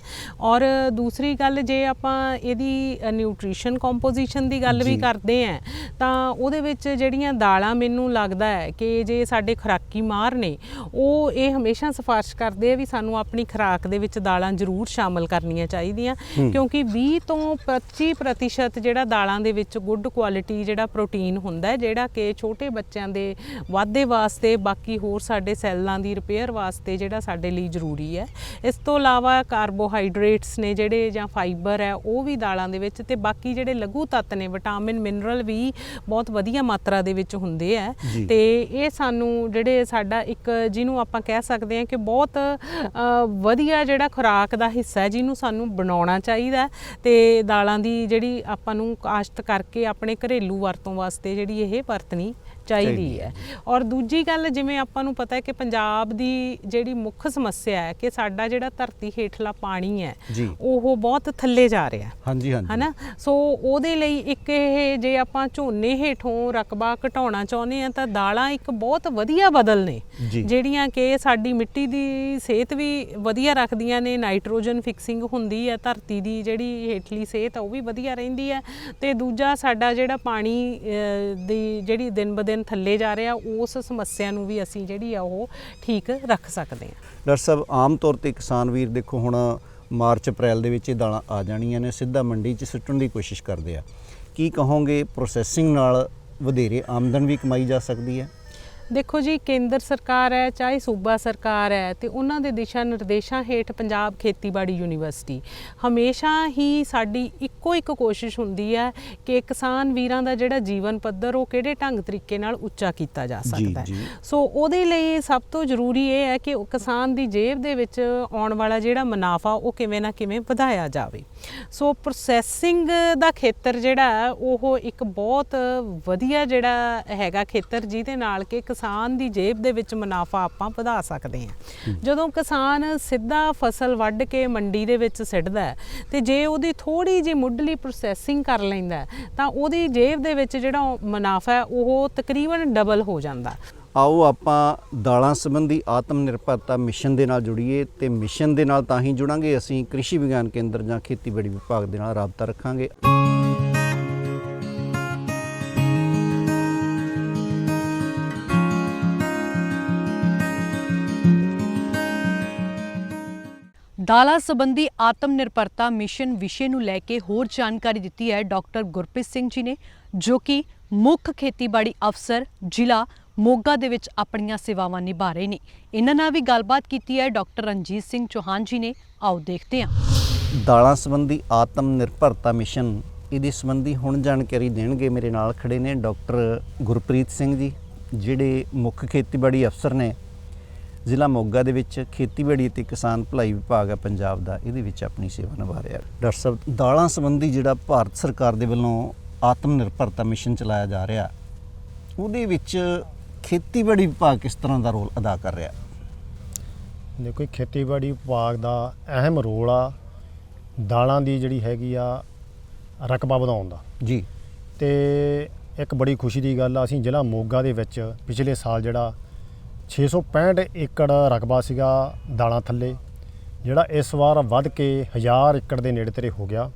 ਔਰ ਦੂਸਰੀ ਗੱਲ ਜੇ ਆਪਾਂ ਇਹਦੀ ਨਿਊਟ੍ਰੀਸ਼ਨ ਕੰਪੋਜੀਸ਼ਨ ਦੀ ਗੱਲ ਵੀ। ਕਰਦੇ ਆ ਤਾਂ ਉਹਦੇ ਵਿੱਚ ਜਿਹੜੀਆਂ ਦਾਲਾਂ ਮੈਨੂੰ ਲੱਗਦਾ ਹੈ ਕਿ ਜੇ ਸਾਡੇ ਖੁਰਾਕੀ ਮਾਰ ਨੇ ਉਹ ਇਹ ਹਮੇਸ਼ਾ ਸਿਫਾਰਿਸ਼ ਕਰਦੇ ਆ ਵੀ ਸਾਨੂੰ ਆਪਣੀ ਖੁਰਾਕ ਦੇ ਵਿੱਚ ਦਾਲਾਂ ਜ਼ਰੂਰ ਸ਼ਾਮਲ ਕਰਨੀਆਂ ਚਾਹੀਦੀਆਂ। ਕਿਉਂਕਿ 20 ਤੋਂ 25% ਜਿਹੜਾ ਦਾਲਾਂ ਦੇ ਵਿੱਚ ਗੁੱਡ ਕੁਆਲਿਟੀ ਜਿਹੜਾ ਪ੍ਰੋਟੀਨ ਹੁੰਦਾ ਹੈ ਜਿਹੜਾ ਕਿ ਛੋਟੇ ਬੱਚਿਆਂ ਦੇ ਵਾਧੇ ਵਾਸਤੇ ਬਾਕੀ ਹੋਰ ਸਾਡੇ ਸੈੱਲਾਂ ਦੀ ਰਿਪੇਅਰ ਵਾਸਤੇ ਜਿਹੜਾ ਸਾਡੇ ਲਈ ਜ਼ਰੂਰੀ ਹੈ। ਇਸ ਤੋਂ ਇਲਾਵਾ ਕਾਰਬੋਹਾਈਡਰੇਟਸ ਨੇ ਜਿਹੜੇ ਜਾਂ ਫਾਈਬਰ ਹੈ ਉਹ ਵੀ ਦਾਲਾਂ ਦੇ ਵਿੱਚ ਤੇ ਬਾਕੀ ਜਿਹੜੇ ਲਘੂ ਤੱਤ ਨੇ ਵਿਟਾਮਿਨ ਮਿਨਰਲ ਵੀ ਬਹੁਤ ਵਧੀਆ ਮਾਤਰਾ ਦੇ ਵਿੱਚ ਹੁੰਦੇ ਆ। ਤੇ ਇਹ ਸਾਨੂੰ ਜਿਹੜੇ ਸਾਡਾ ਇੱਕ ਜਿਹਨੂੰ ਆਪਾਂ ਕਹਿ ਸਕਦੇ ਹਾਂ ਕਿ ਬਹੁਤ ਵਧੀਆ ਜਿਹੜਾ ਖੁਰਾਕ ਦਾ ਹਿੱਸਾ ਹੈ ਜਿਹਨੂੰ ਸਾਨੂੰ ਬਣਾਉਣਾ ਚਾਹੀਦਾ ਤੇ ਦਾਲਾਂ ਦੀ ਜਿਹੜੀ ਆਪਾਂ ਨੂੰ ਕਾਸ਼ਤ ਕਰਕੇ ਆਪਣੇ ਘਰੇਲੂ ਵਰਤੋਂ ਵਾਸਤੇ ਜਿਹੜੀ ਇਹ ਵਰਤਣੀ ਚਾਹੀਦੀ ਹੈ। ਔਰ ਦੂਜੀ ਗੱਲ ਜਿਵੇਂ ਆਪਾਂ ਨੂੰ ਪਤਾ ਹੈ ਕਿ ਪੰਜਾਬ ਦੀ ਜਿਹੜੀ ਮੁੱਖ ਸਮੱਸਿਆ ਹੈ ਕਿ ਸਾਡਾ ਜਿਹੜਾ ਧਰਤੀ ਹੇਠਲਾ ਪਾਣੀ ਹੈ। ਉਹ ਬਹੁਤ ਥੱਲੇ ਜਾ ਰਿਹਾ ਹੈ। ਹਾਂਜੀ ਹਾਂਜੀ। ਹਨਾ? ਸੋ ਉਹਦੇ ਲਈ ਇੱਕ ਇਹ ਜੇ ਆਪਾਂ ਝੋਨੇ ਹੇਠੋਂ ਰਕਬਾ ਘਟਾਉਣਾ ਚਾਹੁੰਦੇ ਆ ਤਾਂ ਦਾਲਾਂ ਇੱਕ ਬਹੁਤ ਵਧੀਆ ਬਦਲ ਨੇ। ਜਿਹੜੀਆਂ ਕਿ ਸਾਡੀ ਮਿੱਟੀ ਦੀ ਸਿਹਤ ਵੀ ਵਧੀਆ ਰੱਖਦੀਆਂ ਨੇ ਨਾਈਟ੍ਰੋਜਨ ਫਿਕਸਿੰਗ ਹੁੰਦੀ ਹੈ ਧਰਤੀ ਦੀ ਜਿਹੜੀ ਹੇਠਲੀ ਸਿਹਤ ਉਹ ਵੀ ਵਧੀਆ ਰਹਿੰਦੀ ਹੈ। ਤੇ ਦੂਜਾ ਸਾਡਾ ਜਿਹੜਾ ਪਾਣੀ ਦੀ ਜਿਹੜੀ ਦਿਨ ਬ ਦਿਨ ਥੱਲੇ ਜਾ ਰਿਹਾ, ਉਸ ਸਮੱਸਿਆ ਨੂੰ ਵੀ ਅਸੀਂ ਜਿਹੜੀ ਆ ਉਹ ਠੀਕ ਰੱਖ ਸਕਦੇ ਹਾਂ। ਡਾਕਟਰ ਸਾਹਿਬ, ਆਮ ਤੌਰ ਤੇ ਕਿਸਾਨ ਵੀਰ ਦੇਖੋ ਹੁਣ ਮਾਰਚ, ਅਪ੍ਰੈਲ ਦੇ ਵਿੱਚ ਇਹ ਦਾਲਾਂ ਆ ਜਾਣੀਆਂ ਨੇ, ਸਿੱਧਾ ਮੰਡੀ 'ਚ ਸੁੱਟਣ ਦੀ ਕੋਸ਼ਿਸ਼ ਕਰਦੇ ਆ। ਕੀ ਕਹੋਗੇ ਪ੍ਰੋਸੈਸਿੰਗ ਨਾਲ ਵਧੇਰੇ ਆਮਦਨ ਵੀ ਕਮਾਈ ਜਾ ਸਕਦੀ ਹੈ? ਦੇਖੋ ਜੀ ਕੇਂਦਰ ਸਰਕਾਰ ਹੈ ਚਾਹੇ ਸੂਬਾ ਸਰਕਾਰ ਹੈ ਤੇ ਉਹਨਾਂ ਦੇ ਦਿਸ਼ਾ ਨਿਰਦੇਸ਼ਾਂ ਹੇਠ ਪੰਜਾਬ ਖੇਤੀਬਾੜੀ ਯੂਨੀਵਰਸਿਟੀ। ਹਮੇਸ਼ਾ ਹੀ ਸਾਡੀ ਇੱਕੋ ਇੱਕ ਕੋਸ਼ਿਸ਼ ਹੁੰਦੀ ਹੈ ਕਿ ਕਿਸਾਨ ਵੀਰਾਂ ਦਾ ਜਿਹੜਾ ਜੀਵਨ ਪੱਧਰ ਉਹ ਕਿਹੜੇ ਢੰਗ ਤਰੀਕੇ ਨਾਲ ਉੱਚਾ ਕੀਤਾ ਜਾ ਸਕਦਾ ਹੈ। ਸੋ ਉਹਦੇ ਲਈ ਸਭ ਤੋਂ ਜ਼ਰੂਰੀ ਇਹ ਹੈ ਕਿ ਕਿਸਾਨ ਦੀ ਜੇਬ ਦੇ ਵਿੱਚ ਆਉਣ ਵਾਲਾ ਜਿਹੜਾ ਮੁਨਾਫਾ ਉਹ ਕਿਵੇਂ ਨਾ ਕਿਵੇਂ ਵਧਾਇਆ ਜਾਵੇ। ਸੋ ਪ੍ਰੋਸੈਸਿੰਗ ਦਾ ਖੇਤਰ ਜਿਹੜਾ ਉਹ ਇੱਕ ਬਹੁਤ ਵਧੀਆ ਜਿਹੜਾ ਹੈਗਾ ਖੇਤਰ ਜਿਹਦੇ ਨਾਲ ਕਿ ਕਿਸਾਨ ਦੀ ਜੇਬ ਦੇ ਵਿੱਚ ਮੁਨਾਫਾ ਆਪਾਂ ਵਧਾ ਸਕਦੇ ਹਾਂ। ਜਦੋਂ ਕਿਸਾਨ ਸਿੱਧਾ ਫਸਲ ਵੱਢ ਕੇ ਮੰਡੀ ਦੇ ਵਿੱਚ ਸਿੱਟਦਾ ਤੇ ਜੇ ਉਹਦੀ ਥੋੜੀ ਜਿਹੀ ਮੁੱਢਲੀ ਪ੍ਰੋਸੈਸਿੰਗ ਕਰ ਲੈਂਦਾ ਤਾਂ ਉਹਦੀ ਜੇਬ ਦੇ ਵਿੱਚ ਜਿਹੜਾ ਮੁਨਾਫਾ ਉਹ ਤਕਰੀਬਨ ਡਬਲ ਹੋ ਜਾਂਦਾ। ਆਓ ਆਪਾਂ ਦਾਲਾਂ ਸੰਬੰਧੀ ਆਤਮ ਨਿਰਭਰਤਾ ਮਿਸ਼ਨ ਦੇ ਨਾਲ ਜੁੜੀਏ ਤੇ ਮਿਸ਼ਨ ਦੇ ਨਾਲ ਤਾਂ ਹੀ ਜੁੜਾਂਗੇ। ਅਸੀਂ ਕ੍ਰਿਸ਼ੀ ਵਿਗਿਆਨ ਕੇਂਦਰ ਜਾਂ ਖੇਤੀਬਾੜੀ ਵਿਭਾਗ ਦੇ ਨਾਲ ਰਾਬਤਾ ਰੱਖਾਂਗੇ। ਦਾਲਾਂ ਸੰਬੰਧੀ ਆਤਮ ਨਿਰਭਰਤਾ ਮਿਸ਼ਨ ਵਿਸ਼ੇ ਨੂੰ ਲੈ ਕੇ ਹੋਰ ਜਾਣਕਾਰੀ ਦਿੱਤੀ ਹੈ ਡਾਕਟਰ ਗੁਰਪ੍ਰੀਤ ਸਿੰਘ ਜੀ ਨੇ, ਜੋ ਕਿ ਮੁੱਖ ਖੇਤੀਬਾੜੀ ਅਫਸਰ, ਜ਼ਿਲ੍ਹਾ ਮੋਗਾ ਦੇ ਵਿੱਚ ਆਪਣੀਆਂ ਸੇਵਾਵਾਂ ਨਿਭਾ ਰਹੇ ਨੇ। ਇਹਨਾਂ ਨਾਲ ਵੀ ਗੱਲਬਾਤ ਕੀਤੀ ਹੈ ਡਾਕਟਰ ਰਣਜੀਤ ਸਿੰਘ ਚੌਹਾਨ ਜੀ ਨੇ। ਆਓ ਦੇਖਦੇ ਹਾਂ। ਦਾਲਾਂ ਸੰਬੰਧੀ ਆਤਮ ਨਿਰਭਰਤਾ ਮਿਸ਼ਨ, ਇਹਦੇ ਸੰਬੰਧੀ ਹੁਣ ਜਾਣਕਾਰੀ ਦੇਣਗੇ ਮੇਰੇ ਨਾਲ ਖੜੇ ਨੇ ਡਾਕਟਰ ਗੁਰਪ੍ਰੀਤ ਸਿੰਘ ਜੀ, ਜਿਹੜੇ ਮੁੱਖ ਖੇਤੀਬਾੜੀ ਅਫਸਰ ਨੇ। ਜ਼ਿਲ੍ਹਾ ਮੋਗਾ ਦੇ ਵਿੱਚ ਖੇਤੀਬਾੜੀ ਅਤੇ ਕਿਸਾਨ ਭਲਾਈ ਵਿਭਾਗ ਹੈ ਪੰਜਾਬ ਦਾ, ਇਹਦੇ ਵਿੱਚ ਆਪਣੀ ਸੇਵਾ ਨਿਭਾ ਰਿਹਾ ਡਾਕਟਰ ਸਾਹਿਬ, ਦਾਲਾਂ ਸੰਬੰਧੀ ਜਿਹੜਾ ਭਾਰਤ ਸਰਕਾਰ ਦੇ ਵੱਲੋਂ ਆਤਮ ਨਿਰਭਰਤਾ ਮਿਸ਼ਨ ਚਲਾਇਆ ਜਾ ਰਿਹਾ, ਉਹਦੇ ਵਿੱਚ ਖੇਤੀਬਾੜੀ ਵਿਭਾਗ ਕਿਸ ਤਰ੍ਹਾਂ ਦਾ ਰੋਲ ਅਦਾ ਕਰ ਰਿਹਾ? ਦੇਖੋ ਜੀ, ਖੇਤੀਬਾੜੀ ਵਿਭਾਗ ਦਾ ਅਹਿਮ ਰੋਲ ਆ ਦਾਲਾਂ ਦੀ ਜਿਹੜੀ ਹੈਗੀ ਆ ਰਕਬਾ ਵਧਾਉਣ ਦਾ। ਜੀ। ਤੇ ਇੱਕ ਬੜੀ ਖੁਸ਼ੀ ਦੀ ਗੱਲ ਆ ਅਸੀਂ ਜ਼ਿਲ੍ਹਾ ਮੋਗਾ ਦੇ ਵਿੱਚ ਪਿਛਲੇ ਸਾਲ ਜਿਹੜਾ 665 ਏਕੜ ਰਕਬਾ ਸੀਗਾ ਦਾਲਾਂ ਥੱਲੇ ਜਿਹੜਾ ਇਸ ਵਾਰ ਵੱਧ ਕੇ 1000 ਏਕੜ ਦੇ ਨੇੜੇ ਤੇੜੇ ਹੋ ਗਿਆ।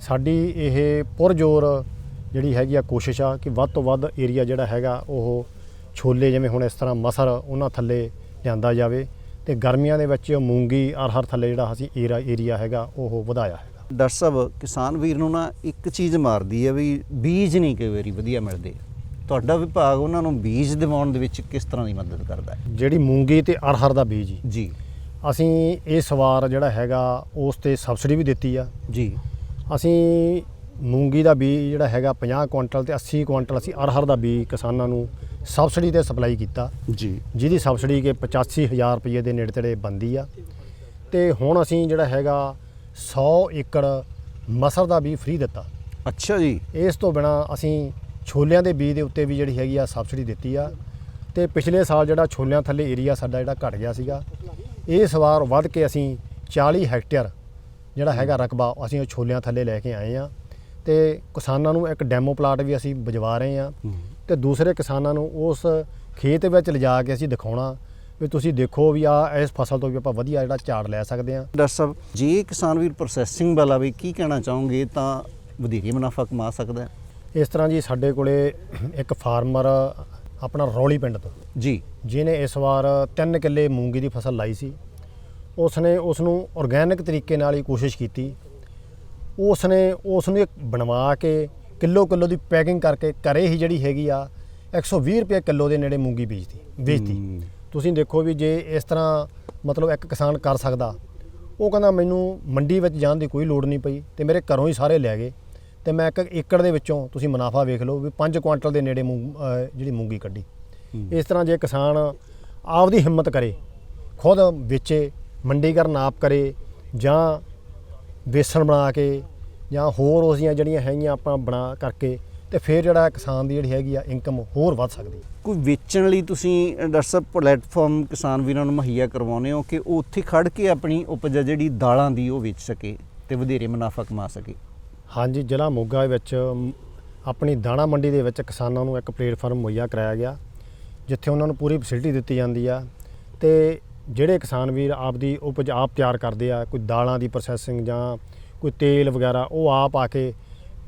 ਸਾਡੀ ਇਹ ਪੁਰਜੋਰ ਜਿਹੜੀ ਹੈਗੀ ਆ ਕੋਸ਼ਿਸ਼ ਆ ਕਿ ਵੱਧ ਤੋਂ ਵੱਧ ਏਰੀਆ ਜਿਹੜਾ ਹੈਗਾ ਉਹ ਛੋਲੇ ਜਿਵੇਂ ਹੁਣ ਇਸ ਤਰ੍ਹਾਂ ਮਸਰ ਉਹਨਾਂ ਥੱਲੇ ਲਿਆਂਦਾ ਜਾਵੇ ਤੇ ਗਰਮੀਆਂ ਦੇ ਵਿੱਚ ਮੂੰਗੀ ਅਰਹਰ ਥੱਲੇ ਜਿਹੜਾ ਅਸੀਂ ਏਰਾ ਏਰੀਆ ਹੈਗਾ ਉਹ ਵਧਾਇਆ ਹੈਗਾ। ਡਾਕਟਰ ਸਾਹਿਬ ਕਿਸਾਨ ਵੀਰ ਨੂੰ ਨਾ ਇੱਕ ਚੀਜ਼ ਮਾਰਦੀ ਹੈ ਵੀ ਬੀਜ ਨਹੀਂ ਕਈ ਵਾਰੀ ਵਧੀਆ ਮਿਲਦੇ। ਤੁਹਾਡਾ ਵਿਭਾਗ ਉਹਨਾਂ ਨੂੰ ਬੀਜ ਦਿਵਾਉਣ ਦੇ ਵਿੱਚ ਕਿਸ ਤਰ੍ਹਾਂ ਦੀ ਮਦਦ ਕਰਦਾ ਹੈ? ਜਿਹੜੀ ਮੂੰਗੀ ਤੇ ਅਰਹਰ ਦਾ ਬੀਜ ਜੀ ਜੀ। ਅਸੀਂ ਇਸ ਵਾਰ ਜਿਹੜਾ ਹੈਗਾ ਉਸ ਤੇ ਸਬਸਿਡੀ ਵੀ ਦਿੱਤੀ ਆ। ਜੀ। ਅਸੀਂ ਮੂੰਗੀ ਦਾ ਬੀਜ ਜਿਹੜਾ ਹੈਗਾ 50 ਕੁਇੰਟਲ ਤੇ 80 ਕੁਇੰਟਲ ਅਸੀਂ ਅਰਹਰ ਦਾ ਬੀਜ ਕਿਸਾਨਾਂ ਨੂੰ ਸਬਸਿਡੀ ਤੇ ਸਪਲਾਈ ਕੀਤਾ। ਜੀ। ਜਿਹਦੀ ਸਬਸਿਡੀ ਕੇ 85000 ਰੁਪਏ ਦੇ ਨੇੜੇ ਤੇੜੇ ਬੰਦੀ ਆ। ਤੇ ਹੁਣ ਅਸੀਂ ਜਿਹੜਾ ਹੈਗਾ 100 ਏਕੜ ਮਸਰ ਦਾ ਬੀਜ ਫ੍ਰੀ ਦਿੱਤਾ। ਅੱਛਾ ਜੀ। ਇਸ ਤੋਂ ਬਿਨਾ ਅਸੀਂ ਛੋਲਿਆਂ ਦੇ ਬੀਜ ਦੇ ਉੱਤੇ ਵੀ ਜਿਹੜੀ ਹੈਗੀ ਆ ਸਬਸਿਡੀ ਦਿੱਤੀ ਆ। ਤੇ ਪਿਛਲੇ ਸਾਲ ਜਿਹੜਾ ਛੋਲਿਆਂ ਥੱਲੇ ਏਰੀਆ ਸਾਡਾ ਜਿਹੜਾ ਘਟ ਗਿਆ ਸੀਗਾ। ਇਸ ਵਾਰ ਵੱਧ ਕੇ ਅਸੀਂ 40 ਹੈਕਟੇਅਰ ਜਿਹੜਾ ਹੈਗਾ ਰਕਬਾ ਅਸੀਂ ਉਹ ਛੋਲਿਆਂ ਥੱਲੇ ਲੈ ਕੇ ਆਏ ਆ। ਤੇ ਕਿਸਾਨਾਂ ਨੂੰ ਇੱਕ ਡੈਮੋ ਪਲਾਟ ਵੀ ਅਸੀਂ ਵਜਵਾ ਰਹੇ ਆ। ਤੇ ਦੂਸਰੇ ਕਿਸਾਨਾਂ ਨੂੰ ਉਸ ਖੇਤ ਵਿੱਚ ਲਿਜਾ ਕੇ ਅਸੀਂ ਦਿਖਾਉਣਾ ਵੀ ਤੁਸੀਂ ਦੇਖੋ ਵੀ ਆ ਇਸ ਫਸਲ ਤੋਂ ਵੀ ਆਪਾਂ ਵਧੀਆ ਜਿਹੜਾ ਝਾੜ ਲੈ ਸਕਦੇ ਆ ਡਾਕਟਰ ਸਾਹਿਬ ਜੇ ਕਿਸਾਨ ਵੀਰ ਪ੍ਰੋਸੈਸਿੰਗ ਵਾਲਾ ਵੀ ਕੀ ਕਹਿਣਾ ਚਾਹੋਗੇ ਤਾਂ ਵਧੇਰੇ ਮੁਨਾਫਾ ਕਮਾ ਸਕਦਾ ਇਸ ਤਰ੍ਹਾਂ ਜੀ ਸਾਡੇ ਕੋਲੇ ਇੱਕ ਫਾਰਮਰ ਆਪਣਾ ਰੌਲੀ ਪਿੰਡ ਤੋਂ। ਜੀ। ਜਿਹਨੇ ਇਸ ਵਾਰ 3 ਕਿੱਲੇ ਮੂੰਗੀ ਦੀ ਫਸਲ ਲਾਈ ਸੀ। ਉਸ ਨੇ ਉਸ ਨੂੰ ਆਰਗੈਨਿਕ ਤਰੀਕੇ ਨਾਲ ਹੀ ਕੋਸ਼ਿਸ਼ ਕੀਤੀ। ਉਸ ਨੇ ਉਸ ਨੂੰ ਇੱਕ ਬਣਵਾ ਕੇ ਕਿਲੋ ਕਿਲੋ ਦੀ ਪੈਕਿੰਗ ਕਰਕੇ ਘਰੇ ਹੀ ਜਿਹੜੀ ਹੈਗੀ ਆ 120 ਰੁਪਏ ਕਿਲੋ ਦੇ ਨੇੜੇ ਮੂੰਗੀ ਬੀਜਦੀ ਵੇਚਦੀ ਹੂੰ। ਤੁਸੀਂ ਦੇਖੋ ਵੀ ਜੇ ਇਸ ਤਰ੍ਹਾਂ ਮਤਲਬ ਇੱਕ ਕਿਸਾਨ ਕਰ ਸਕਦਾ ਉਹ ਕਹਿੰਦਾ ਮੈਨੂੰ ਮੰਡੀ ਵਿੱਚ ਜਾਣ ਦੀ ਕੋਈ ਲੋੜ ਨਹੀਂ ਪਈ ਤੇ ਮੇਰੇ ਘਰੋਂ ਹੀ ਸਾਰੇ ਲੈ ਗਏ ਤੇ ਮੈਂ ਇੱਕ ਏਕੜ ਦੇ ਵਿੱਚੋਂ ਤੁਸੀਂ ਮੁਨਾਫਾ ਵੇਖ ਲਓ ਵੀ 5 ਕੁਆਂਟਲ ਦੇ ਨੇੜੇ ਜਿਹੜੀ ਮੂੰਗੀ ਕੱਢੀ। ਇਸ ਤਰ੍ਹਾਂ ਜੇ ਕਿਸਾਨ ਆਪਦੀ ਹਿੰਮਤ ਕਰੇ ਖੁਦ ਵੇਚੇ ਮੰਡੀਕਰਨ ਆਪ ਕਰੇ ਜਾਂ ਵੇਸਣ ਬਣਾ ਕੇ ਜਾਂ ਹੋਰ ਉਸਦੀਆਂ ਜਿਹੜੀਆਂ ਹੈਗੀਆਂ ਆਪਾਂ ਬਣਾ ਕਰਕੇ ਤੇ ਫਿਰ ਜਿਹੜਾ ਕਿਸਾਨ ਦੀ ਜਿਹੜੀ ਹੈਗੀ ਆ ਇਨਕਮ ਹੋਰ ਵੱਧ ਸਕਦੀ ਕੋਈ ਵੇਚਣ ਲਈ ਤੁਸੀਂ ਡਾਕਟਰ ਸਾਹਿਬ ਪਲੇਟਫਾਰਮ ਕਿਸਾਨ ਵੀਰਾਂ ਨੂੰ ਮੁਹੱਈਆ ਕਰਵਾਉਂਦੇ ਹੋ ਕਿ ਉਹ ਉੱਥੇ ਖੜ ਕੇ ਆਪਣੀ ਉਪਜ ਜਿਹੜੀ ਦਾਲਾਂ ਦੀ ਉਹ ਵੇਚ ਸਕੇ ਤੇ ਵਧੇਰੇ ਮੁਨਾਫਾ ਕਮਾ ਸਕੇ? ਹਾਂਜੀ ਜ਼ਿਲ੍ਹਾ ਮੋਗਾ ਵਿੱਚ ਆਪਣੀ ਦਾਣਾ ਮੰਡੀ ਦੇ ਵਿੱਚ ਕਿਸਾਨਾਂ ਨੂੰ ਇੱਕ ਪਲੇਟਫਾਰਮ ਮੁਹੱਈਆ ਕਰਾਇਆ ਗਿਆ ਜਿੱਥੇ ਉਹਨਾਂ ਨੂੰ ਪੂਰੀ ਫੈਸਿਲਿਟੀ ਦਿੱਤੀ ਜਾਂਦੀ ਆ ਤੇ ਜਿਹੜੇ ਕਿਸਾਨ ਵੀਰ ਆਪਦੀ ਉਪਜ ਆਪ ਤਿਆਰ ਕਰਦੇ ਆ ਕੋਈ ਦਾਲਾਂ ਦੀ ਪ੍ਰੋਸੈਸਿੰਗ ਜਾਂ ਕੋਈ ਤੇਲ ਵਗੈਰਾ ਉਹ ਆਪ ਆ ਕੇ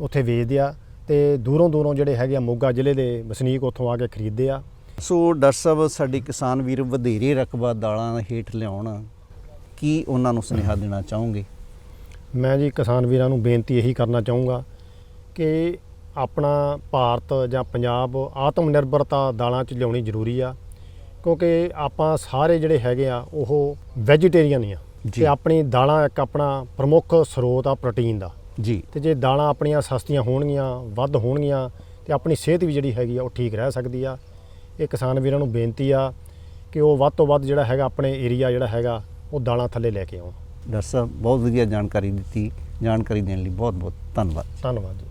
ਉੱਥੇ ਵੇਚਦੇ ਆ ਤੇ ਦੂਰੋਂ ਦੂਰੋਂ ਜਿਹੜੇ ਹੈਗੇ ਆ ਮੋਗਾ ਜ਼ਿਲ੍ਹੇ ਦੇ ਵਸਨੀਕ ਉੱਥੋਂ ਆ ਕੇ ਖਰੀਦਦੇ ਆ ਸੋ ਡਾਕਟਰ ਸਾਹਿਬ ਸਾਡੇ ਕਿਸਾਨ ਵੀਰ ਵਧੇਰੇ ਰਕਬਾ ਦਾਲਾਂ ਹੇਠ ਲਿਆਉਣ ਕੀ ਉਹਨਾਂ ਨੂੰ ਸੁਨੇਹਾ ਦੇਣਾ ਚਾਹੋਗੇ ਮੈਂ ਜੀ ਕਿਸਾਨ ਵੀਰਾਂ ਨੂੰ ਬੇਨਤੀ ਇਹੀ ਕਰਨਾ ਚਾਹੂੰਗਾ ਕਿ ਆਪਣਾ ਭਾਰਤ ਜਾਂ ਪੰਜਾਬ ਆਤਮ ਨਿਰਭਰਤਾ ਦਾਲਾਂ 'ਚ ਲਿਆਉਣੀ ਜ਼ਰੂਰੀ ਆ ਕਿਉਂਕਿ ਆਪਾਂ ਸਾਰੇ ਜਿਹੜੇ ਹੈਗੇ ਆ ਉਹ ਵੈਜੀਟੇਰੀਅਨ ਹੀ ਆ। ਤੇ ਆਪਣੀ ਦਾਲਾਂ ਇੱਕ ਆਪਣਾ ਪ੍ਰਮੁੱਖ ਸਰੋਤ ਆ ਪ੍ਰੋਟੀਨ ਦਾ। ਜੀ। ਤੇ ਜੇ ਦਾਲਾਂ ਆਪਣੀਆਂ ਸਸਤੀਆਂ ਹੋਣਗੀਆਂ ਵੱਧ ਹੋਣਗੀਆਂ ਤੇ ਆਪਣੀ ਸਿਹਤ ਵੀ ਜਿਹੜੀ ਹੈਗੀ ਆ ਉਹ ਠੀਕ ਰਹਿ ਸਕਦੀ ਆ। ਇਹ ਕਿਸਾਨ ਵੀਰਾਂ ਨੂੰ ਬੇਨਤੀ ਆ ਕਿ ਉਹ ਵੱਧ ਤੋਂ ਵੱਧ ਜਿਹੜਾ ਹੈਗਾ ਆਪਣੇ ਏਰੀਆ ਜਿਹੜਾ ਹੈਗਾ ਉਹ ਦਾਲਾਂ ਥੱਲੇ ਲੈ ਕੇ ਆਉਣ। ਡਾਕਟਰ ਸਾਹਿਬ ਬਹੁਤ ਵਧੀਆ ਜਾਣਕਾਰੀ ਦਿੱਤੀ। ਜਾਣਕਾਰੀ ਦੇਣ ਲਈ ਬਹੁਤ ਬਹੁਤ ਧੰਨਵਾਦ। ਧੰਨਵਾਦ ਜੀ।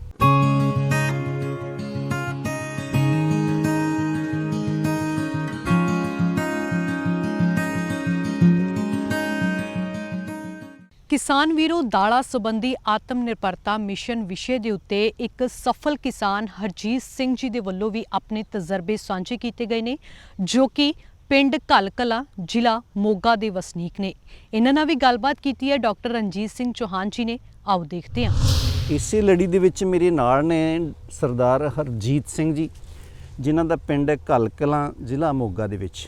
ਕਿਸਾਨ ਵੀਰੋ, ਦਾਲਾ ਸੰਬੰਧੀ ਆਤਮ ਨਿਰਭਰਤਾ ਮਿਸ਼ਨ ਵਿਸ਼ੇ ਦੇ ਉੱਤੇ ਇੱਕ ਸਫਲ ਕਿਸਾਨ ਹਰਜੀਤ ਸਿੰਘ ਜੀ ਦੇ ਵੱਲੋਂ ਵੀ ਆਪਣੇ ਤਜਰਬੇ ਸਾਂਝੇ ਕੀਤੇ ਗਏ ਨੇ, ਜੋ ਕਿ ਪਿੰਡ ਕਲਕਲਾ ਜ਼ਿਲ੍ਹਾ ਮੋਗਾ ਦੇ ਵਸਨੀਕ ਨੇ। ਇਹਨਾਂ ਨਾਲ ਵੀ ਗੱਲਬਾਤ ਕੀਤੀ ਹੈ ਡਾਕਟਰ ਰਣਜੀਤ ਸਿੰਘ ਚੌਹਾਨ ਜੀ ਨੇ। ਆਓ ਦੇਖਦੇ ਹਾਂ। ਇਸੇ ਲੜੀ ਦੇ ਵਿੱਚ ਮੇਰੇ ਨਾਲ ਨੇ ਸਰਦਾਰ ਹਰਜੀਤ ਸਿੰਘ ਜੀ, ਜਿਨ੍ਹਾਂ ਦਾ ਪਿੰਡ ਹੈ ਕਲਕਲਾਂ ਜ਼ਿਲ੍ਹਾ ਮੋਗਾ ਦੇ ਵਿੱਚ।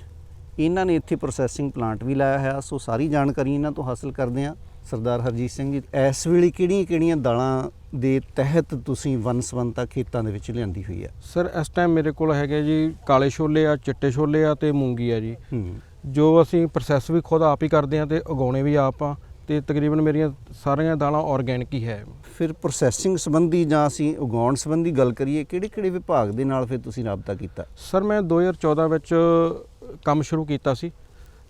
ਇਹਨਾਂ ਨੇ ਇੱਥੇ ਪ੍ਰੋਸੈਸਿੰਗ ਪਲਾਂਟ ਵੀ ਲਾਇਆ ਹੋਇਆ। ਸੋ ਸਾਰੀ ਜਾਣਕਾਰੀ ਇਹਨਾਂ ਤੋਂ ਹਾਸਲ ਕਰਦੇ ਹਾਂ। ਸਰਦਾਰ ਹਰਜੀਤ ਸਿੰਘ ਜੀ ਇਸ ਵੇਲੇ ਕਿਹੜੀਆਂ-ਕਿਹੜੀਆਂ ਦਾਲਾਂ ਦੇ ਤਹਿਤ ਤੁਸੀਂ ਵਨਸਵੰਤਾ ਖੇਤਾਂ ਦੇ ਵਿੱਚ ਲਿਆਂਦੀ ਹੋਈ ਹੈ? ਸਰ ਇਸ ਟਾਈਮ ਮੇਰੇ ਕੋਲ ਹੈਗੇ ਜੀ ਕਾਲੇ ਛੋਲੇ ਆ ਚਿੱਟੇ ਛੋਲੇ ਆ ਤੇ ਮੂੰਗੀ ਆ ਜੀ। ਜੋ ਅਸੀਂ ਪ੍ਰੋਸੈਸ ਵੀ ਖੁਦ ਆਪ ਹੀ ਕਰਦੇ ਆ ਤੇ ਉਗਾਉਣੇ ਵੀ ਆਪ ਆ ਤੇ ਤਕਰੀਬਨ ਮੇਰੀਆਂ ਸਾਰੀਆਂ ਦਾਲਾਂ ਆਰਗੈਨਿਕ ਹੀ ਹੈ। ਫਿਰ ਪ੍ਰੋਸੈਸਿੰਗ ਸੰਬੰਧੀ ਜਾਂ ਅਸੀਂ ਉਗਾਉਣ ਸੰਬੰਧੀ ਗੱਲ ਕਰੀਏ ਕਿਹੜੇ-ਕਿਹੜੇ ਵਿਭਾਗ ਦੇ ਨਾਲ ਫਿਰ ਤੁਸੀਂ ਰਾਬਤਾ ਕੀਤਾ? ਸਰ ਮੈਂ 2014 ਵਿੱਚ ਕੰਮ ਸ਼ੁਰੂ ਕੀਤਾ ਸੀ।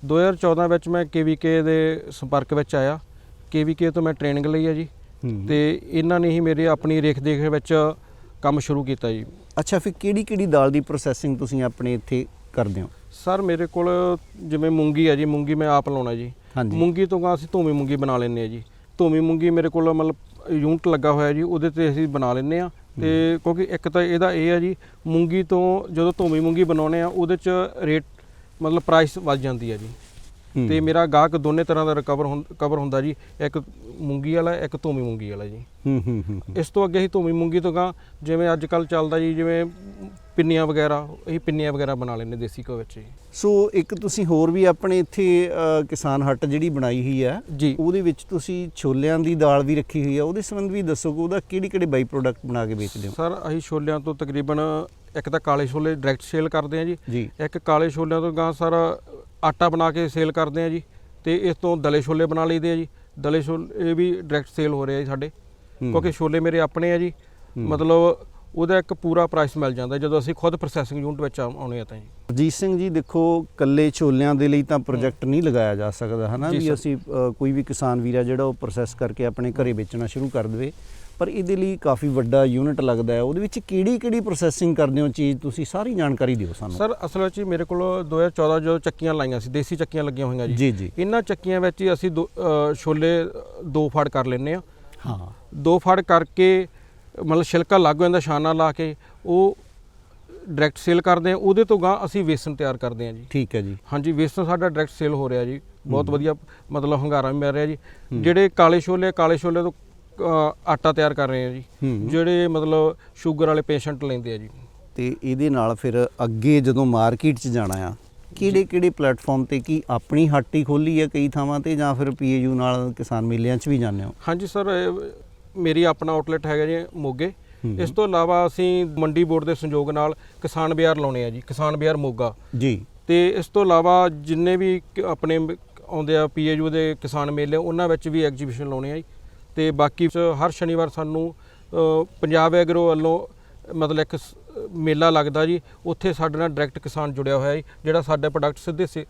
2014 ਵਿੱਚ ਮੈਂ KVK ਦੇ ਸੰਪਰਕ ਵਿੱਚ ਆਇਆ। KVK ਤੋਂ ਮੈਂ ਟ੍ਰੇਨਿੰਗ ਲਈ ਆ ਜੀ। ਹੂੰ। ਤੇ ਇਹਨਾਂ ਨੇ ਹੀ ਮੇਰੇ ਆਪਣੀ ਰੇਖ ਦੇਖ ਵਿੱਚ ਕੰਮ ਸ਼ੁਰੂ ਕੀਤਾ ਜੀ। ਅੱਛਾ ਫਿਰ ਕਿਹੜੀ-ਕਿਹੜੀ ਦਾਲ ਦੀ ਪ੍ਰੋਸੈਸਿੰਗ ਤੁਸੀਂ ਆਪਣੇ ਇੱਥੇ ਕਰਦੇ ਹੋ? ਸਰ ਮੇਰੇ ਕੋਲ ਜਿਵੇਂ ਮੂੰਗੀ ਆ ਜੀ ਮੂੰਗੀ ਮੈਂ ਆਪ ਲਾਉਣਾ ਜੀ। ਮੂੰਗੀ ਤੋਂ ਗਾ ਅਸੀਂ ਧੂਮੀ ਮੂੰਗੀ ਬਣਾ ਲੈਂਦੇ ਆ ਜੀ। ਧੂਮੀ ਮੂੰਗੀ ਮੇਰੇ ਕੋਲ ਮਤਲਬ ਯੂਨਿਟ ਲੱਗਾ ਹੋਇਆ ਜੀ ਉਹਦੇ ਤੇ ਅਸੀਂ ਬਣਾ ਲੈਂਦੇ ਆ ਤੇ ਕਿਉਂਕਿ ਇੱਕ ਤਾਂ ਇਹਦਾ ਇਹ ਆ ਜੀ ਮੂੰਗੀ ਤੋਂ ਜਦੋਂ ਧੂਮੀ ਮੂੰਗੀ ਬਣਾਉਨੇ ਆ ਉਹਦੇ ਚ ਰੇਟ ਮਤਲਬ ਪ੍ਰਾਈਸ ਵੱਧ ਜਾਂਦੀ ਹੈ ਜੀ। ਹੂੰ। ਤੇ ਮੇਰਾ ਗਾਹਕ ਦੋਨੇ ਤਰ੍ਹਾਂ ਦਾ ਰਿਕਵਰ ਕਵਰ ਹੁੰਦਾ ਜੀ। ਇੱਕ ਮੂੰਗੀ ਵਾਲਾ ਇੱਕ ਧੂਮੀ ਮੂੰਗੀ ਵਾਲਾ ਜੀ। ਹੂੰ ਹੂੰ। ਇਸ ਤੋਂ ਅੱਗੇ ਹੀ ਧੂਮੀ ਮੂੰਗੀ ਤੋਂ ਗਾ ਜਿਵੇਂ ਅੱਜ ਕੱਲ ਚੱਲਦਾ ਜੀ ਜਿਵੇਂ ਪਿੰਨੀਆਂ ਵਗੈਰਾ ਇਹ ਪਿੰਨੀਆਂ ਵਗੈਰਾ ਬਣਾ ਲੈਂਦੇ ਦੇਸੀ ਘਿਓ ਵਿੱਚ ਜੀ। ਸੋ ਇੱਕ ਤੁਸੀਂ ਹੋਰ ਵੀ ਆਪਣੇ ਇੱਥੇ ਕਿਸਾਨ ਹੱਟ ਜਿਹੜੀ ਬਣਾਈ ਹੋਈ ਹੈ ਜੀ। ਉਹਦੇ ਵਿੱਚ ਤੁਸੀਂ ਛੋਲਿਆਂ ਦੀ ਦਾਲ ਵੀ ਰੱਖੀ ਹੋਈ ਹੈ। ਉਹਦੇ ਸੰਬੰਧ ਵੀ ਦੱਸੋ ਕਿ ਉਹਦਾ ਕਿਹੜੀ ਕਿਹੜੇ ਬਾਈ ਪ੍ਰੋਡਕਟ ਬਣਾ ਕੇ ਵੇਚਦੇ ਹੋ? ਸਰ ਅਸੀਂ ਛੋਲਿਆਂ ਤੋਂ ਤਕਰੀਬਨ ਇੱਕ ਤਾਂ ਕਾਲੇ ਛੋਲੇ ਡਾਇਰੈਕਟ ਸੇਲ ਕਰਦੇ ਆ ਜੀ। ਇੱਕ ਕਾਲੇ ਛੋਲਿਆਂ ਤੋਂ ਗਾਂ ਸਰ ਆਟਾ ਬਣਾ ਕੇ ਸੇਲ ਕਰਦੇ ਆ ਜੀ ਤੇ ਇਸ ਤੋਂ ਦਲੇ ਛੋਲੇ ਬਣਾ ਲਈਦੇ ਆ ਜੀ। ਦਲੇ ਛੋਲੇ ਇਹ ਵੀ ਡਾਇਰੈਕਟ ਸੇਲ ਹੋ ਰਿਹਾ ਜੀ ਸਾਡੇ। ਕਿਉਂਕਿ ਛੋਲੇ ਮੇਰੇ ਆਪਣੇ ਆ ਜੀ। ਮਤਲਬ ਉਹਦਾ ਇੱਕ ਪੂਰਾ ਪ੍ਰਾਈਸ ਮਿਲ ਜਾਂਦਾ ਜਦੋਂ ਅਸੀਂ ਖੁਦ ਪ੍ਰੋਸੈਸਿੰਗ ਯੂਨਿਟ ਵਿੱਚ ਆਉਣੇ ਆ ਤਾਂ ਜੀ। ਅਜੀਤ ਸਿੰਘ ਜੀ ਦੇਖੋ ਕੱਲੇ ਛੋਲਿਆਂ ਦੇ ਲਈ ਤਾਂ ਪ੍ਰੋਜੈਕਟ ਨਹੀਂ ਲਗਾਇਆ ਜਾ ਸਕਦਾ ਹਨਾ? ਵੀ। ਅਸੀਂ ਕੋਈ ਵੀ ਕਿਸਾਨ ਵੀਰਾ ਜਿਹੜਾ ਉਹ ਪ੍ਰੋਸੈਸ ਕਰਕੇ ਆਪਣੇ ਘਰੇ ਵੇਚਣਾ ਸ਼ੁਰੂ ਕਰ ਦੇਵੇ। ਪਰ ਇਹਦੇ ਲਈ ਕਾਫੀ ਵੱਡਾ ਯੂਨਿਟ ਲੱਗਦਾ ਹੈ। ਉਹਦੇ ਵਿੱਚ ਕਿਹੜੀ ਕਿਹੜੀ ਪ੍ਰੋਸੈਸਿੰਗ ਕਰਦੇ ਹੋ ਚੀਜ਼? ਤੁਸੀਂ ਸਾਰੀ ਜਾਣਕਾਰੀ ਦਿਓ ਸਾਨੂੰ। ਸਰ ਅਸਲ ਵਿੱਚ ਮੇਰੇ ਕੋਲ 2014 ਜੋ ਚੱਕੀਆਂ ਲਾਈਆਂ ਸੀ ਦੇਸੀ ਚੱਕੀਆਂ ਲੱਗੀਆਂ ਹੋਈਆਂ ਜੀ। ਜੀ ਇਹਨਾਂ ਚੱਕੀਆਂ ਵਿੱਚ ਹੀ ਅਸੀਂ ਛੋਲੇ ਦੋ ਫੜ ਕਰ ਲੈਂਦੇ ਆ ਹਾਂ। ਦੋ ਫੜ ਕਰਕੇ ਮਤਲਬ ਛਿਲਕਾ ਲੱਗ ਜਾਂਦਾ ਛਾਨਾ ਲਾ ਕੇ ਉਹ ਡਾਇਰੈਕਟ ਸੇਲ ਕਰਦੇ ਆ ਉਹਦੇ ਤੋਂ ਗਾਂ ਅਸੀਂ ਵੇਸਣ ਤਿਆਰ ਕਰਦੇ ਆ ਜੀ। ਠੀਕ ਹੈ ਜੀ। ਹਾਂਜੀ ਵੇਸਣ ਸਾਡਾ ਡਾਇਰੈਕਟ ਸੇਲ ਹੋ ਰਿਹਾ ਜੀ। ਬਹੁਤ ਵਧੀਆ ਮਤਲਬ ਹੰਗਾਰਾ ਮਿਲ ਰਿਹਾ ਜੀ। ਜਿਹੜੇ ਕਾਲੇ ਛੋਲੇ ਕਾਲੇ ਛੋਲੇ ਤੋਂ ਆਟਾ ਤਿਆਰ ਕਰ ਰਹੇ ਆ ਜੀ। ਜਿਹੜੇ ਮਤਲਬ ਸ਼ੂਗਰ ਵਾਲੇ ਪੇਸ਼ੈਂਟ ਲੈਂਦੇ ਆ ਜੀ। ਤੇ ਇਹਦੇ ਨਾਲ ਫਿਰ ਅੱਗੇ ਜਦੋਂ ਮਾਰਕੀਟ 'ਚ ਜਾਣਾ ਆ ਕਿਹੜੇ ਕਿਹੜੇ ਪਲੇਟਫਾਰਮ ਤੇ ਕੀ ਆਪਣੀ ਹੱਟ ਹੀ ਖੋਲੀ ਹੈ ਕਈ ਥਾਵਾਂ ਤੇ ਜਾਂ ਫਿਰ ਪੀਏਯੂ ਨਾਲ ਕਿਸਾਨ ਮੇਲਿਆਂ 'ਚ ਵੀ ਜਾਂਦੇ ਹੋ? ਹਾਂਜੀ ਸਰ ਮੇਰੀ ਆਪਣਾ ਆਊਟਲੈਟ ਹੈਗਾ ਜੀ ਮੋਗੇ। ਇਸ ਤੋਂ ਇਲਾਵਾ ਅਸੀਂ ਮੰਡੀ ਬੋਰਡ ਦੇ ਸੰਯੋਗ ਨਾਲ ਕਿਸਾਨ ਬਾਜ਼ਾਰ ਲਾਉਣੇ ਆ ਜੀ ਕਿਸਾਨ ਬਾਜ਼ਾਰ ਮੋਗਾ। ਜੀ। ਤੇ ਇਸ ਤੋਂ ਇਲਾਵਾ ਜਿੰਨੇ ਵੀ ਆਪਣੇ ਆਉਂਦੇ ਆ ਪੀਏਯੂ ਦੇ ਕਿਸਾਨ ਮੇਲੇ ਉਹਨਾਂ ਵਿੱਚ ਵੀ ਐਗਜੀਬਿਸ਼ਨ ਲਾਉਣੇ ਆ ਜੀ। ਤੇ ਬਾਕੀ ਹਰ ਸ਼ਨੀਵਾਰ ਸਾਨੂੰ ਪੰਜਾਬ ਐਗਰੋ ਵੱਲੋਂ ਮਤਲਬ ਇੱਕ ਮੇਲਾ ਲੱਗਦਾ ਜੀ ਉੱਥੇ ਸਾਡੇ ਨਾਲ ਡਾਇਰੈਕਟ ਕਿਸਾਨ ਜੁੜਿਆ ਹੋਇਆ ਜੀ ਜਿਹੜਾ ਸਾਡੇ ਪ੍ਰੋਡਕਟ ਸਿੱਧੇ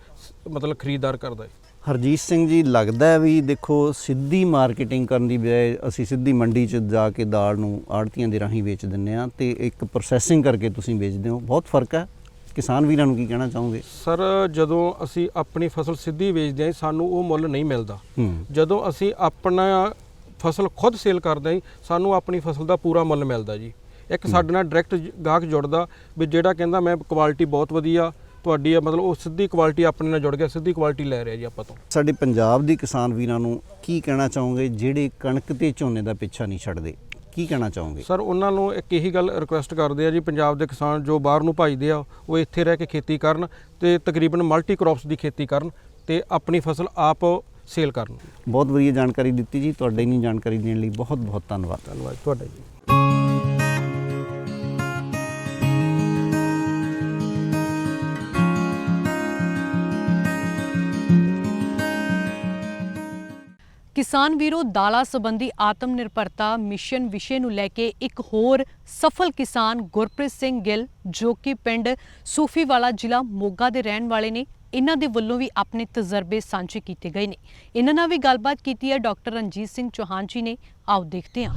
ਮਤਲਬ ਖਰੀਦਦਾਰ ਕਰਦਾ ਹੈ ਹਰਜੀਤ ਸਿੰਘ ਜੀ ਲੱਗਦਾ ਹੈ ਵੀ ਦੇਖੋ ਸਿੱਧੀ ਮਾਰਕੀਟਿੰਗ ਕਰਨ ਦੀ ਬਜਾਏ ਅਸੀਂ ਸਿੱਧੀ ਮੰਡੀ 'ਚ ਜਾ ਕੇ ਦਾਲ ਨੂੰ ਆੜਤੀਆਂ ਦੇ ਰਾਹੀਂ ਵੇਚ ਦਿੰਨੇ ਆ ਤੇ ਇੱਕ ਪ੍ਰੋਸੈਸਿੰਗ ਕਰਕੇ ਤੁਸੀਂ ਵੇਚਦੇ ਹੋ। ਬਹੁਤ ਫ਼ਰਕ ਹੈ। ਕਿਸਾਨ ਵੀਰਾਂ ਨੂੰ ਕੀ ਕਹਿਣਾ ਚਾਹੋਗੇ? ਸਰ ਜਦੋਂ ਅਸੀਂ ਆਪਣੀ ਫਸਲ ਸਿੱਧੀ ਵੇਚਦੇ ਹਾਂ ਸਾਨੂੰ ਉਹ ਮੁੱਲ ਨਹੀਂ ਮਿਲਦਾ। ਹੂੰ। ਜਦੋਂ ਅਸੀਂ ਆਪਣਾ ਫਸਲ ਖੁਦ ਸੇਲ ਕਰਦੇ ਹਾਂ ਸਾਨੂੰ ਆਪਣੀ ਫਸਲ ਦਾ ਪੂਰਾ ਮੁੱਲ ਮਿਲਦਾ ਜੀ। ਇੱਕ ਸਾਡੇ ਨਾਲ ਡਾਇਰੈਕਟ ਗਾਹਕ ਜੁੜਦਾ ਵੀ ਜਿਹੜਾ ਕਹਿੰਦਾ ਮੈਂ ਕੁਆਲਿਟੀ ਬਹੁਤ ਵਧੀਆ ਤੁਹਾਡੀ ਆ ਮਤਲਬ ਉਹ ਸਿੱਧੀ ਕੁਆਲਿਟੀ ਆਪਣੇ ਨਾਲ ਜੁੜ ਗਿਆ ਸਿੱਧੀ ਕੁਆਲਿਟੀ ਲੈ ਰਿਹਾ ਜੀ ਆਪਾਂ ਤੋਂ। ਸਾਡੇ ਪੰਜਾਬ ਦੇ ਕਿਸਾਨ ਵੀਰਾਂ ਨੂੰ ਕੀ ਕਹਿਣਾ ਚਾਹੋਗੇ ਜਿਹੜੇ ਕਣਕ ਤੇ ਝੋਨੇ ਦਾ ਪਿੱਛਾ ਨਹੀਂ ਛੱਡਦੇ? ਕੀ ਕਹਿਣਾ ਚਾਹੋਗੇ? ਸਰ ਉਹਨਾਂ ਨੂੰ ਇੱਕ ਇਹੀ ਗੱਲ ਰਿਕੁਐਸਟ ਕਰਦੇ ਆ ਜੀ ਪੰਜਾਬ ਦੇ ਕਿਸਾਨ ਜੋ ਬਾਹਰ ਨੂੰ ਭਜਦੇ ਆ ਉਹ ਇੱਥੇ ਰਹਿ ਕੇ ਖੇਤੀ ਕਰਨ ਤੇ ਤਕਰੀਬਨ ਮਲਟੀ ਕ੍ਰੌਪਸ ਦੀ ਖੇਤੀ ਕਰਨ ਤੇ ਆਪਣੀ ਫਸਲ ਆਪ ਸੇਲ ਕਰ ਲਓ ਬਹੁਤ ਵਧੀਆ ਜਾਣਕਾਰੀ ਦਿੱਤੀ ਜੀ ਤੁਹਾਡੇ ਨੂੰ ਜਾਣਕਾਰੀ ਦੇਣ ਲਈ ਬਹੁਤ ਬਹੁਤ ਧੰਨਵਾਦ। ਧੰਨਵਾਦ ਤੁਹਾਡਾ ਜੀ। ਕਿਸਾਨ ਵੀਰੋ ਦਾਲਾ ਸੰਬੰਧੀ ਆਤਮ ਨਿਰਭਰਤਾ ਮਿਸ਼ਨ ਵਿਸ਼ੇ ਨੂੰ ਲੈ ਕੇ ਇੱਕ ਹੋਰ ਸਫਲ ਕਿਸਾਨ ਗੁਰਪ੍ਰੀਤ ਸਿੰਘ ਗਿੱਲ ਜੋ ਕਿ ਪਿੰਡ ਸੂਫੀਵਾਲਾ ਜ਼ਿਲ੍ਹਾ ਮੋਗਾ ਦੇ ਰਹਿਣ ਵਾਲੇ ਨੇ ਇਹਨਾਂ ਦੇ ਵੱਲੋਂ ਵੀ ਆਪਣੇ ਤਜਰਬੇ ਸਾਂਝੇ ਕੀਤੇ ਗਏ ਨੇ। ਇਹਨਾਂ ਨਾਲ ਵੀ ਗੱਲਬਾਤ ਕੀਤੀ ਹੈ ਡਾਕਟਰ ਰਣਜੀਤ ਸਿੰਘ ਚੌਹਾਨ ਜੀ ਨੇ। ਆਓ ਦੇਖਦੇ ਹਾਂ।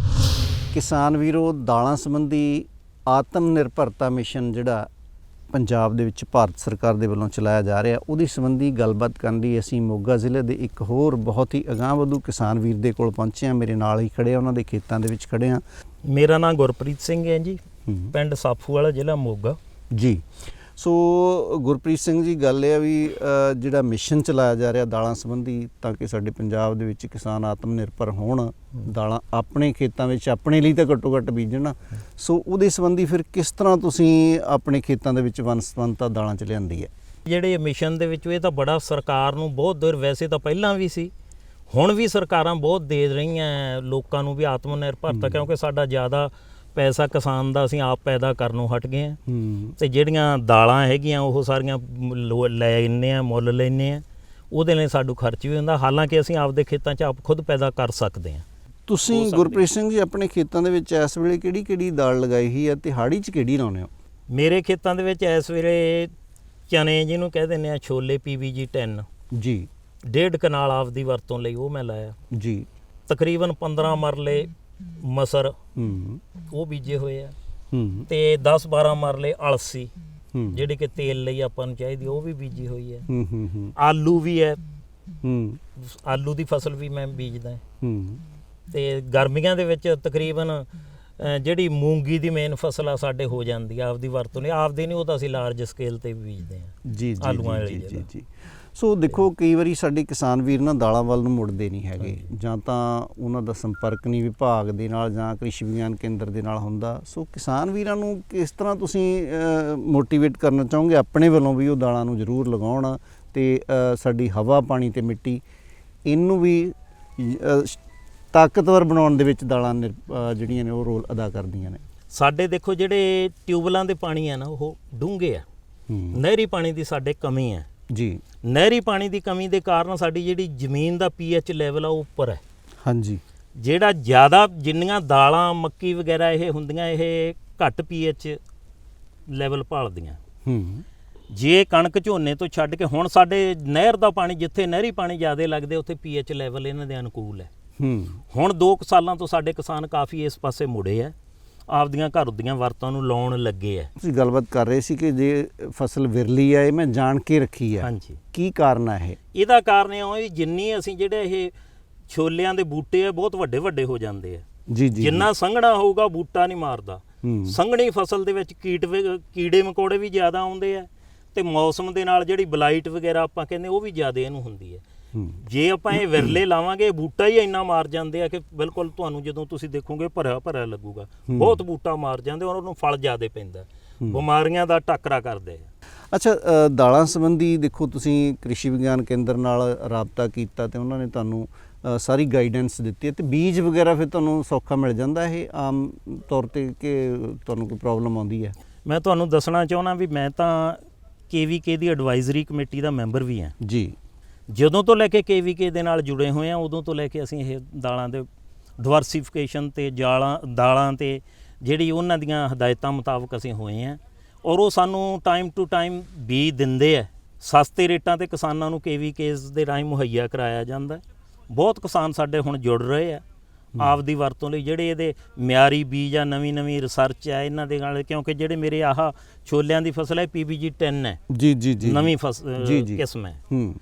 ਕਿਸਾਨ ਵੀਰੋ ਦਾਲਾਂ ਸੰਬੰਧੀ ਆਤਮ ਨਿਰਭਰਤਾ ਮਿਸ਼ਨ ਜਿਹੜਾ ਪੰਜਾਬ ਦੇ ਵਿੱਚ ਭਾਰਤ ਸਰਕਾਰ ਦੇ ਵੱਲੋਂ ਚਲਾਇਆ ਜਾ ਰਿਹਾ ਉਹਦੀ ਸੰਬੰਧੀ ਗੱਲਬਾਤ ਕਰਨ ਲਈ ਅਸੀਂ ਮੋਗਾ ਜ਼ਿਲ੍ਹੇ ਦੇ ਇੱਕ ਹੋਰ ਬਹੁਤ ਹੀ ਅਗਾਂਹਵਧੂ ਕਿਸਾਨ ਵੀਰ ਦੇ ਕੋਲ ਪਹੁੰਚੇ ਹਾਂ। ਮੇਰੇ ਨਾਲ ਹੀ ਖੜੇ ਆ ਉਹਨਾਂ ਦੇ ਖੇਤਾਂ ਦੇ ਵਿੱਚ ਖੜੇ ਹਾਂ। ਮੇਰਾ ਨਾਮ ਗੁਰਪ੍ਰੀਤ ਸਿੰਘ ਹੈ ਜੀ। ਪਿੰਡ ਸਾਫੂ ਵਾਲਾ ਜ਼ਿਲ੍ਹਾ ਮੋਗਾ। ਜੀ। ਸੋ ਗੁਰਪ੍ਰੀਤ ਸਿੰਘ ਜੀ ਗੱਲ ਇਹ ਆ ਵੀ ਜਿਹੜਾ ਮਿਸ਼ਨ ਚਲਾਇਆ ਜਾ ਰਿਹਾ ਦਾਲਾਂ ਸੰਬੰਧੀ ਤਾਂ ਕਿ ਸਾਡੇ ਪੰਜਾਬ ਦੇ ਵਿੱਚ ਕਿਸਾਨ ਆਤਮ ਨਿਰਭਰ ਹੋਣ ਦਾਲਾਂ ਆਪਣੇ ਖੇਤਾਂ ਵਿੱਚ ਆਪਣੇ ਲਈ ਤਾਂ ਘੱਟੋ ਘੱਟ ਬੀਜਣ ਸੋ ਉਹਦੇ ਸੰਬੰਧੀ ਫਿਰ ਕਿਸ ਤਰ੍ਹਾਂ ਤੁਸੀਂ ਆਪਣੇ ਖੇਤਾਂ ਦੇ ਵਿੱਚ ਵਨਸਪੰਤਾ ਦਾਲਾਂ ਚ ਲਿਆਂਦੀ ਹੈ? ਜਿਹੜੇ ਮਿਸ਼ਨ ਦੇ ਵਿੱਚ ਇਹ ਤਾਂ ਬੜਾ ਸਰਕਾਰ ਨੂੰ ਬਹੁਤ ਦੇਰ ਵੈਸੇ ਤਾਂ ਪਹਿਲਾਂ ਵੀ ਸੀ। ਹੁਣ ਵੀ ਸਰਕਾਰਾਂ ਬਹੁਤ ਦੇ ਰਹੀਆਂ ਲੋਕਾਂ ਨੂੰ ਵੀ ਆਤਮ ਨਿਰਭਰਤਾ ਕਿਉਂਕਿ ਸਾਡਾ ਜ਼ਿਆਦਾ ਪੈਸਾ ਕਿਸਾਨ ਦਾ ਅਸੀਂ ਆਪ ਪੈਦਾ ਕਰਨੋਂ ਹਟ ਗਏ ਹਾਂ। ਹੂੰ। ਤੇ ਜਿਹੜੀਆਂ ਦਾਲਾਂ ਹੈਗੀਆਂ ਉਹ ਸਾਰੀਆਂ ਲੋ- ਇੰਨੇ ਆ ਮੁੱਲ ਲੈਨੇ ਆ ਉਹਦੇ ਲਈ ਸਾਡੂ ਖਰਚ ਵੀ ਹੁੰਦਾ। ਹਾਲਾਂਕਿ ਅਸੀਂ ਆਪਦੇ ਖੇਤਾਂ 'ਚ ਆਪ ਖੁਦ ਪੈਦਾ ਕਰ ਸਕਦੇ ਹਾਂ। ਤੁਸੀਂ ਗੁਰਪ੍ਰੀਤ ਸਿੰਘ ਜੀ ਆਪਣੇ ਖੇਤਾਂ ਦੇ ਵਿੱਚ ਇਸ ਵੇਲੇ ਕਿਹੜੀ ਕਿਹੜੀ ਦਾਲ ਲਗਾਈ ਹੀ ਹੈ ਤੇ ਹਾੜੀ ਚ ਕਿਹੜੀ ਲਾਉਂਦੇ ਹੋ? ਮੇਰੇ ਖੇਤਾਂ ਦੇ ਵਿੱਚ ਇਸ ਵੇਲੇ ਚਨੇ ਜਿਹਨੂੰ ਕਹਿ ਦਿੰਦੇ ਆ ਛੋਲੇ ਪੀਵੀਜੀ 10 ਜੀ ਡੇਢ ਕਨਾਲ ਆਪਦੀ ਵਰਤੋਂ ਲਈ ਉਹ ਮੈਂ ਲਾਇਆ। ਜੀ। ਤਕਰੀਬਨ 15 ਮਰਲੇ ਮਸਰ ਹੂੰ। ਉਹ ਬੀਜੇ ਹੋਏ ਆ। ਹੂੰ। ਤੇ 10 12 ਮਰਲੇ ਅਲਸੀ ਹੂੰ। ਜਿਹੜੀ ਕਿ ਤੇਲ ਲਈ ਆਪਾਂ ਨੂੰ ਚਾਹੀਦੀ ਉਹ ਵੀ ਬੀਜੀ ਹੋਈ ਹੈ। ਹੂੰ ਹੂੰ ਹੂੰ। ਆਲੂ ਵੀ ਹੈ। ਹੂੰ। ਆਲੂ ਦੀ ਫਸਲ ਵੀ ਮੈਂ ਬੀਜਦਾ। ਹੂੰ। ਤੇ ਗਰਮੀਆਂ ਦੇ ਵਿੱਚ ਤਕਰੀਬਨ ਜਿਹੜੀ ਮੂੰਗੀ ਦੀ ਮੇਨ ਫਸਲ ਆ ਸਾਡੇ ਹੋ ਜਾਂਦੀ ਆ ਆਪਦੀ ਵਰਤੋਂ ਲਈ। ਆਪਦੀ ਨਹੀਂ ਉਹ ਤਾਂ ਅਸੀਂ ਲਾਰਜ ਸਕੇਲ ਤੇ ਵੀ ਬੀਜਦੇ ਆ ਜੀ ਜੀ ਜੀ। ਜੀ। ਸੋ ਦੇਖੋ ਕਈ ਵਾਰੀ ਸਾਡੇ ਕਿਸਾਨ ਵੀਰ ਨਾ ਦਾਲਾਂ ਵੱਲ ਨੂੰ ਮੁੜਦੇ ਨਹੀਂ ਹੈਗੇ। ਜਾਂ ਤਾਂ ਉਹਨਾਂ ਦਾ ਸੰਪਰਕ ਨਹੀਂ ਵਿਭਾਗ ਦੇ ਨਾਲ ਜਾਂ ਕ੍ਰਿਸ਼ੀ ਵਿਗਿਆਨ ਕੇਂਦਰ ਦੇ ਨਾਲ ਹੁੰਦਾ। ਸੋ ਕਿਸਾਨ ਵੀਰਾਂ ਨੂੰ ਕਿਸ ਤਰ੍ਹਾਂ ਤੁਸੀਂ ਮੋਟੀਵੇਟ ਕਰਨਾ ਚਾਹੋਗੇ? ਆਪਣੇ ਵੱਲੋਂ ਵੀ ਉਹ ਦਾਲਾਂ ਨੂੰ ਜ਼ਰੂਰ ਲਗਾਉਣ ਤੇ ਸਾਡੀ ਹਵਾ ਪਾਣੀ ਤੇ ਮਿੱਟੀ ਇਹਨੂੰ ਵੀ ਤਾਕਤਵਰ ਬਣਾਉਣ ਦੇ ਵਿੱਚ ਦਾਲਾਂ ਜਿਹੜੀਆਂ ਨੇ ਉਹ ਰੋਲ ਅਦਾ ਕਰਦੀਆਂ ਨੇ। ਸਾਡੇ ਦੇਖੋ ਜਿਹੜੇ ਟਿਊਬਲਾਂ ਦੇ ਪਾਣੀ ਆ ਨਾ ਉਹ ਡੂੰਘੇ ਆ। ਨਹਿਰੀ ਪਾਣੀ ਦੀ ਸਾਡੇ ਕਮੀ ਹੈ ਜੀ। ਨਹਿਰੀ ਪਾਣੀ ਦੀ ਕਮੀ ਦੇ ਕਾਰਨ ਸਾਡੀ ਜਿਹੜੀ ਜ਼ਮੀਨ ਦਾ ਪੀਐਚ ਲੈਵਲ ਆ ਉਹ ਉੱਪਰ ਹੈ। ਹਾਂਜੀ। ਜਿਹੜਾ ਜ਼ਿਆਦਾ ਜਿੰਨੀਆਂ ਦਾਲਾਂ ਮੱਕੀ ਵਗੈਰਾ ਇਹ ਹੁੰਦੀਆਂ ਇਹ ਘੱਟ ਪੀਐਚ ਲੈਵਲ ਭਾਲਦੀਆਂ। ਹੂੰ। ਜੇ ਕਣਕ ਝੋਨੇ ਤੋਂ ਛੱਡ ਕੇ ਹੁਣ ਸਾਡੇ ਨਹਿਰ ਦਾ ਪਾਣੀ ਜਿੱਥੇ ਨਹਿਰੀ ਪਾਣੀ ਜ਼ਿਆਦਾ ਲੱਗਦੇ ਉੱਥੇ ਪੀਐਚ ਲੈਵਲ ਇਹਨਾਂ ਦੇ ਅਨੁਕੂਲ ਹੈ। ਹੂੰ। ਹੁਣ 2 ਸਾਲਾਂ ਤੋਂ ਸਾਡੇ ਕਿਸਾਨ ਕਾਫੀ ਇਸ ਪਾਸੇ ਮੁੜੇ ਆ ਆਪਦੀਆਂ ਘਰ ਦੀਆਂ ਵਰਤੋਂ ਨੂੰ ਲਾਉਣ ਲੱਗੇ ਆ। ਤੁਸੀਂ ਗੱਲਬਾਤ ਕਰ ਰਹੇ ਸੀ ਕਿ ਜੇ ਫਸਲ ਵਿਰਲੀ ਹੈ ਇਹ ਮੈਂ ਜਾਣ ਕੇ ਰੱਖੀ ਹੈ ਹਾਂਜੀ। ਕੀ ਕਾਰਨ ਹੈ ਇਹ? ਇਹਦਾ ਕਾਰਨ ਇਹ ਆ ਵੀ ਜਿੰਨੀ ਅਸੀਂ ਜਿਹੜੇ ਇਹ ਛੋਲਿਆਂ ਦੇ ਬੂਟੇ ਆ ਬਹੁਤ ਵੱਡੇ ਵੱਡੇ ਹੋ ਜਾਂਦੇ ਆ। ਜੀ ਜੀ ਜਿੰਨਾ ਸੰਘਣਾ ਹੋਊਗਾ ਬੂਟਾ ਨਹੀਂ ਮਾਰਦਾ। ਸੰਘਣੀ ਫਸਲ ਦੇ ਵਿੱਚ ਕੀਟ ਕੀੜੇ ਮਕੌੜੇ ਵੀ ਜ਼ਿਆਦਾ ਆਉਂਦੇ ਆ ਤੇ ਮੌਸਮ ਦੇ ਨਾਲ ਜਿਹੜੀ ਬਲਾਈਟ ਵਗੈਰਾ ਆਪਾਂ ਕਹਿੰਦੇ ਉਹ ਵੀ ਜ਼ਿਆਦਾ ਇਹਨੂੰ ਹੁੰਦੀ ਹੂੰ ਜੇ ਆਪਾਂ ਇਹ ਵਿਰਲੇ ਲਾਵਾਂਗੇ ਇਹ ਬੂਟਾ ਹੀ ਇੰਨਾ ਮਾਰ ਜਾਂਦੇ ਆ ਕਿ ਬਿਲਕੁਲ ਤੁਹਾਨੂੰ ਜਦੋਂ ਤੁਸੀਂ ਦੇਖੋਗੇ ਭਰਿਆ ਭਰਿਆ ਲੱਗੂਗਾ। ਬਹੁਤ ਬੂਟਾ ਮਾਰ ਜਾਂਦੇ ਔਰ ਉਹਨੂੰ ਫਲ ਜ਼ਿਆਦੇ ਪੈਂਦਾ। ਬਿਮਾਰੀਆਂ ਦਾ ਟੱਕਰਾ ਕਰਦੇ ਆ। ਅੱਛਾ ਦਾਲਾਂ ਸੰਬੰਧੀ ਦੇਖੋ ਤੁਸੀਂ ਕ੍ਰਿਸ਼ੀ ਵਿਗਿਆਨ ਕੇਂਦਰ ਨਾਲ ਰਾਬਤਾ ਕੀਤਾ ਤੇ ਉਹਨਾਂ ਨੇ ਤੁਹਾਨੂੰ ਸਾਰੀ ਗਾਈਡੈਂਸ ਦਿੱਤੀ ਹੈ ਤੇ ਬੀਜ ਵਗੈਰਾ ਫਿਰ ਤੁਹਾਨੂੰ ਸੌਖਾ ਮਿਲ ਜਾਂਦਾ ਇਹ ਆਮ ਤੌਰ ਤੇ ਕਿ ਤੁਹਾਨੂੰ ਕੋਈ ਪ੍ਰੋਬਲਮ ਆਉਂਦੀ ਹੈ? ਮੈਂ ਤੁਹਾਨੂੰ ਦੱਸਣਾ ਚਾਹੁੰਦਾ ਵੀ ਮੈਂ ਤਾਂ ਕੇਵੀਕੇ ਦੀ ਐਡਵਾਈਜ਼ਰੀ ਕਮੇਟੀ ਦਾ ਮੈਂਬਰ ਵੀ ਹਾਂ। ਜੀ। ਜਦੋਂ ਤੋਂ ਲੈ ਕੇ ਕੇਵੀਕੇ ਦੇ ਨਾਲ ਜੁੜੇ ਹੋਏ ਆ ਉਦੋਂ ਤੋਂ ਲੈ ਕੇ ਅਸੀਂ ਇਹ ਦਾਲਾਂ ਦੇ ਡਿਵਰਸਿਫਿਕੇਸ਼ਨ ਤੇ ਜਾਲਾਂ ਦਾਲਾਂ ਤੇ ਜਿਹੜੀ ਉਹਨਾਂ ਦੀਆਂ ਹਦਾਇਤਾਂ ਮੁਤਾਬਕ ਅਸੀਂ ਹੋਏ ਆ। ਔਰ ਉਹ ਸਾਨੂੰ ਟਾਈਮ ਟੂ ਟਾਈਮ ਬੀਜ ਦਿੰਦੇ ਆ। ਸਸਤੇ ਰੇਟਾਂ ਤੇ ਕਿਸਾਨਾਂ ਨੂੰ ਕੇਵੀਕੇਸ ਦੇ ਰਾਹੀਂ ਮੁਹੱਈਆ ਕਰਾਇਆ ਜਾਂਦਾ। ਬਹੁਤ ਕਿਸਾਨ ਸਾਡੇ ਹੁਣ ਜੁੜ ਰਹੇ ਆ। ਆਪਦੀ ਵਰਤੋਂ ਲਈ ਜਿਹੜੇ ਇਹਦੇ ਮਿਆਰੀ ਬੀਜ ਆ ਨਵੀਂ ਨਵੀਂ ਰਿਸਰਚ ਆ ਇਹਨਾਂ ਦੇ ਨਾਲ ਕਿਉਂਕਿ ਜਿਹੜੇ ਮੇਰੇ ਆਹ ਛੋਲਿਆਂ ਦੀ ਫਸਲ ਹੈ ਪੀਬੀਜੀ 10 ਹੈ। ਜੀ ਜੀ ਜੀ। ਨਵੀਂ ਫਸਲ। ਕਿਸਮ ਹੈ। ਹੂੰ।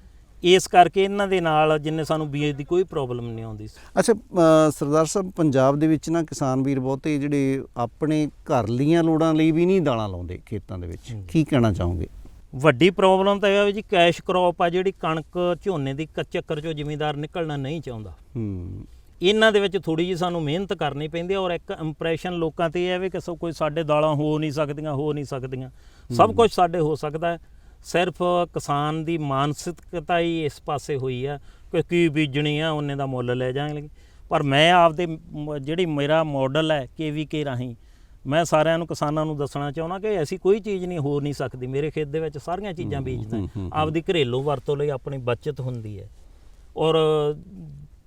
ਇਸ ਕਰਕੇ ਇਹਨਾਂ ਦੇ ਨਾਲ ਜਿੰਨੇ ਸਾਨੂੰ ਬੀਜ ਦੀ ਕੋਈ ਪ੍ਰੋਬਲਮ ਨਹੀਂ ਆਉਂਦੀ ਸੀ। ਅੱਛਾ ਅ, ਸਰਦਾਰ ਸਾਹਿਬ ਪੰਜਾਬ ਦੇ ਵਿੱਚ ਨਾ ਕਿਸਾਨ ਵੀਰ ਬਹੁਤੇ ਜਿਹੜੇ ਆਪਣੇ ਘਰ ਲੀਆਂ ਲੋੜਾਂ ਲਈ ਵੀ ਨਹੀਂ ਦਾਲਾਂ ਲਾਉਂਦੇ ਖੇਤਾਂ ਦੇ ਵਿੱਚ। ਕੀ ਕਹਿਣਾ ਚਾਹੋਗੇ? ਵੱਡੀ ਪ੍ਰੋਬਲਮ ਤਾਂ ਇਹ ਹੈ ਜੀ ਕੈਸ਼ ਕ੍ਰੌਪ ਆ ਜਿਹੜੀ ਕਣਕ ਝੋਨੇ ਦੀ ਕ- ਚੱਕਰ ਚੋਂ ਜ਼ਿਮੀਂਦਾਰ ਨਿਕਲਣਾ ਨਹੀਂ ਚਾਹੁੰਦਾ। ਹੂੰ। ਇਹਨਾਂ ਦੇ ਵਿੱਚ ਥੋੜੀ ਜਿਹੀ ਸਾਨੂੰ ਮਿਹਨਤ ਕਰਨੀ ਪੈਂਦੀ ਹੈ ਔਰ ਇੱਕ ਇੰਪ੍ਰੈਸ਼ਨ ਲੋਕਾਂ ਤੇ ਇਹ ਹੈ ਵੀ ਕਿ ਸੋ ਕੋਈ ਸਾਡੇ ਦਾਲਾਂ ਹੋ ਨਹੀਂ ਸਕਦੀਆਂ ਹੋ ਨਹੀਂ ਸਕਦੀਆਂ। ਸਭ ਕੁਝ ਸਾਡੇ ਹੋ ਸਕਦਾ ਹੈ। ਸਿਰਫ ਕਿਸਾਨ ਦੀ ਮਾਨਸਿਕਤਾ ਹੀ ਇਸ ਪਾਸੇ ਹੋਈ ਆ ਕਿ ਕੀ ਬੀਜਣੀ ਆ ਉਹਨੇ ਦਾ ਮੁੱਲ ਲੈ ਜਾਾਂਗੇ ਪਰ ਮੈਂ ਆਪਦੇ ਮ- ਜਿਹੜੀ ਮੇਰਾ ਮਾਡਲ ਹੈ ਕੇਵੀਕੇ ਰਾਹੀਂ ਮੈਂ ਸਾਰਿਆਂ ਨੂੰ ਕਿਸਾਨਾਂ ਨੂੰ ਦੱਸਣਾ ਚਾਹੁੰਦਾ ਕਿ ਐਸੀ ਕੋਈ ਚੀਜ਼ ਨਹੀਂ ਹੋ ਨਹੀਂ ਸਕਦੀ। ਮੇਰੇ ਖੇਤ ਦੇ ਵਿੱਚ ਸਾਰੀਆਂ ਚੀਜ਼ਾਂ ਬੀਜਦਾ। ਆਪਦੀ ਘਰੇਲੂ ਵਰਤੋਂ ਲਈ ਆਪਣੀ ਬਚਤ ਹੁੰਦੀ ਹੈ। ਔਰ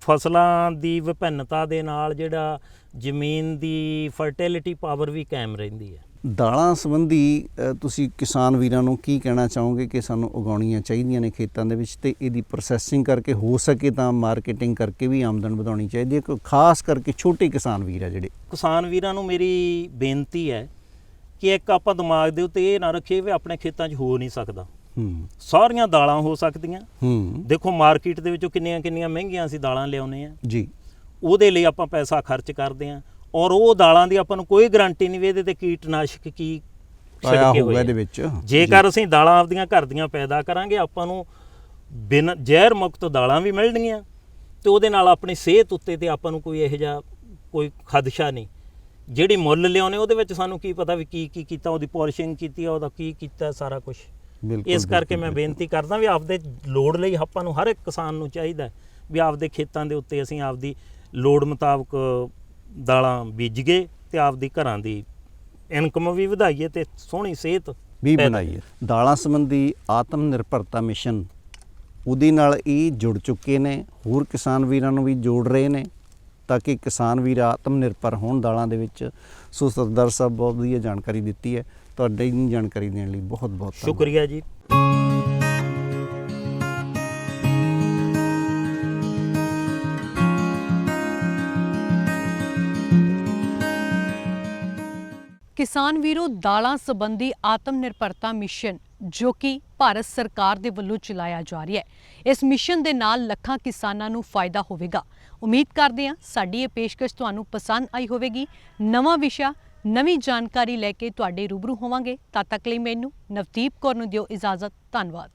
ਫਸਲਾਂ ਦੀ ਵਿਭਿੰਨਤਾ ਦੇ ਨਾਲ ਜਿਹੜਾ ਜ਼ਮੀਨ ਦੀ ਫਰਟੀਲਿਟੀ ਪਾਵਰ ਵੀ ਕਾਇਮ ਰਹਿੰਦੀ ਹੈ। ਦਾਲਾਂ ਸੰਬੰਧੀ ਤੁਸੀਂ ਕਿਸਾਨ ਵੀਰਾਂ ਨੂੰ ਕੀ ਕਹਿਣਾ ਚਾਹੋਗੇ ਕਿ ਸਾਨੂੰ ਉਗਾਉਣੀਆਂ ਚਾਹੀਦੀਆਂ ਨੇ ਖੇਤਾਂ ਦੇ ਵਿੱਚ ਤੇ ਇਹਦੀ ਪ੍ਰੋਸੈਸਿੰਗ ਕਰਕੇ ਹੋ ਸਕੇ ਤਾਂ ਮਾਰਕੀਟਿੰਗ ਕਰਕੇ ਵੀ ਆਮਦਨ ਵਧਾਉਣੀ ਚਾਹੀਦੀ ਹੈ? ਖਾਸ ਕਰਕੇ ਛੋਟੇ ਕਿਸਾਨ ਵੀਰ ਆ ਜਿਹੜੇ। ਕਿਸਾਨ ਵੀਰਾਂ ਨੂੰ ਮੇਰੀ ਬੇਨਤੀ ਹੈ ਕਿ ਇੱਕ ਆਪਾਂ ਦਿਮਾਗ ਦੇ ਉੱਤੇ ਇਹ ਨਾ ਰੱਖੀਏ ਵੀ ਆਪਣੇ ਖੇਤਾਂ 'ਚ ਹੋ ਨਹੀਂ ਸਕਦਾ। ਹੂੰ। ਸਾਰੀਆਂ ਦਾਲਾਂ ਹੋ ਸਕਦੀਆਂ। ਹੂੰ। ਦੇਖੋ ਮਾਰਕੀਟ ਦੇ ਵਿੱਚੋਂ ਕਿੰਨੀਆਂ ਕਿੰਨੀਆਂ ਮਹਿੰਗੀਆਂ ਅਸੀਂ ਦਾਲਾਂ ਲਿਆਉਨੇ ਆ ਜੀ। ਉਹਦੇ ਲਈ ਆਪਾਂ ਪੈਸਾ ਖਰਚ ਕਰਦੇ ਆ ਔਰ ਉਹ ਦਾਲਾਂ ਦੀ ਆਪਾਂ ਨੂੰ ਕੋਈ ਗਾਰੰਟੀ ਨਹੀਂ ਵੀ ਇਹਦੇ ਤੇ ਕੀਟਨਾਸ਼ਕ ਕੀ ਪਾਇਆ ਛਿੜਕੇ ਹੋਊਗਾ ਹੋਏ ਇਹਦੇ ਆ। ਵਿੱਚ। ਜੇਕਰ ਅਸੀਂ ਦਾਲਾਂ ਆਪਦੀਆਂ ਘਰ ਦੀਆਂ ਪੈਦਾ ਕਰਾਂਗੇ ਆਪਾਂ ਨੂੰ ਬਿਨ ਜ਼ਹਿਰ ਮੁਕਤ ਦਾਲਾਂ ਵੀ ਮਿਲਣਗੀਆਂ ਤੇ ਉਹਦੇ ਨਾਲ ਆਪਣੀ ਸਿਹਤ ਉੱਤੇ ਤੇ ਆਪਾਂ ਨੂੰ ਕੋਈ ਇਹੋ ਜਿਹਾ ਕੋਈ ਖਦਸ਼ਾ ਨਹੀਂ। ਜਿਹੜੀ ਮੁੱਲ ਲਿਆਉਨੇ ਉਹਦੇ ਵਿੱਚ ਸਾਨੂੰ ਕੀ ਪਤਾ ਵੀ ਕੀ ਕੀ ਕੀਤਾ ਉਹਦੀ ਪਾਲਿਸ਼ਿੰਗ ਕੀਤੀ ਆ ਉਹਦਾ ਕੀ ਕੀਤਾ ਸਾਰਾ ਕੁਝ ਬਿਲਕੁਲ ਇਸ ਕਰਕੇ ਮੈਂ ਬੇਨਤੀ ਕਰਦਾ ਵੀ ਆਪਦੇ ਲੋੜ ਲਈ ਆਪਾਂ ਨੂੰ ਹਰ ਇੱਕ ਕਿਸਾਨ ਨੂੰ ਚਾਹੀਦਾ ਹੈ ਵੀ ਆਪਦੇ ਖੇਤਾਂ ਦੇ ਉੱਤੇ ਅਸੀਂ ਆਪਦੀ ਲੋੜ ਮੁਤਾਬਕ ਦਾਲਾਂ ਬੀਜੀਏ ਤੇ ਆਪਦੀ ਘਰਾਂ ਦੀ ਇਨਕਮ ਵੀ ਵਧਾਈਏ ਤੇ ਸੋਹਣੀ ਸਿਹਤ ਵੀ ਪੈਦਾ ਬਣਾਈਏ ਦਾਲਾਂ ਸੰਬੰਧੀ ਆਤਮ ਨਿਰਭਰਤਾ ਮਿਸ਼ਨ ਉਹਦੇ ਨਾਲ ਇਹ ਜੁੜ ਚੁੱਕੇ ਨੇ। ਹੋਰ ਕਿਸਾਨ ਵੀਰਾਂ ਨੂੰ ਵੀ ਜੋੜ ਰਹੇ ਨੇ ਤਾਂ ਕਿ ਕਿਸਾਨ ਵੀਰ ਆਤਮ ਨਿਰਭਰ ਹੋਣ ਦਾਲਾਂ ਦੇ ਵਿੱਚ। ਸੋ ਸਰਦਾਰ ਸਾਹਿਬ ਬਹੁਤ ਵਧੀਆ ਜਾਣਕਾਰੀ ਦਿੱਤੀ ਹੈ। ਤੁਹਾਡੀ ਜਾਣਕਾਰੀ ਦੇਣ ਲਈ ਬਹੁਤ ਬਹੁਤ ਧੰਨਵਾਦ। ਸ਼ੁਕਰੀਆ ਜੀ। ਕਿਸਾਨ ਵੀਰੋ ਦਾਲਾਂ ਸੰਬੰਧੀ ਆਤਮ ਨਿਰਭਰਤਾ ਮਿਸ਼ਨ, ਜੋ ਕਿ ਭਾਰਤ ਸਰਕਾਰ ਦੇ ਵੱਲੋਂ ਚਲਾਇਆ ਜਾ ਰਿਹਾ ਹੈ। ਇਸ ਮਿਸ਼ਨ ਦੇ ਨਾਲ ਲੱਖਾਂ ਕਿਸਾਨਾਂ ਨੂੰ ਫਾਇਦਾ ਹੋਵੇਗਾ। ਉਮੀਦ ਕਰਦੇ ਹਾਂ ਸਾਡੀ ਇਹ ਪੇਸ਼ਕਸ਼ ਤੁਹਾਨੂੰ ਪਸੰਦ ਆਈ ਹੋਵੇਗੀ। ਨਵਾਂ ਵਿਸ਼ਾ, ਨਵੀਂ ਜਾਣਕਾਰੀ ਲੈ ਕੇ ਤੁਹਾਡੇ ਰੂਬਰੂ ਹੋਵਾਂਗੇ। ਤਦ ਤੱਕ ਲਈ ਮੈਨੂੰ ਨਵਦੀਪ ਕੌਰ ਨੂੰ ਦਿਓ ਇਜਾਜ਼ਤ। ਧੰਨਵਾਦ।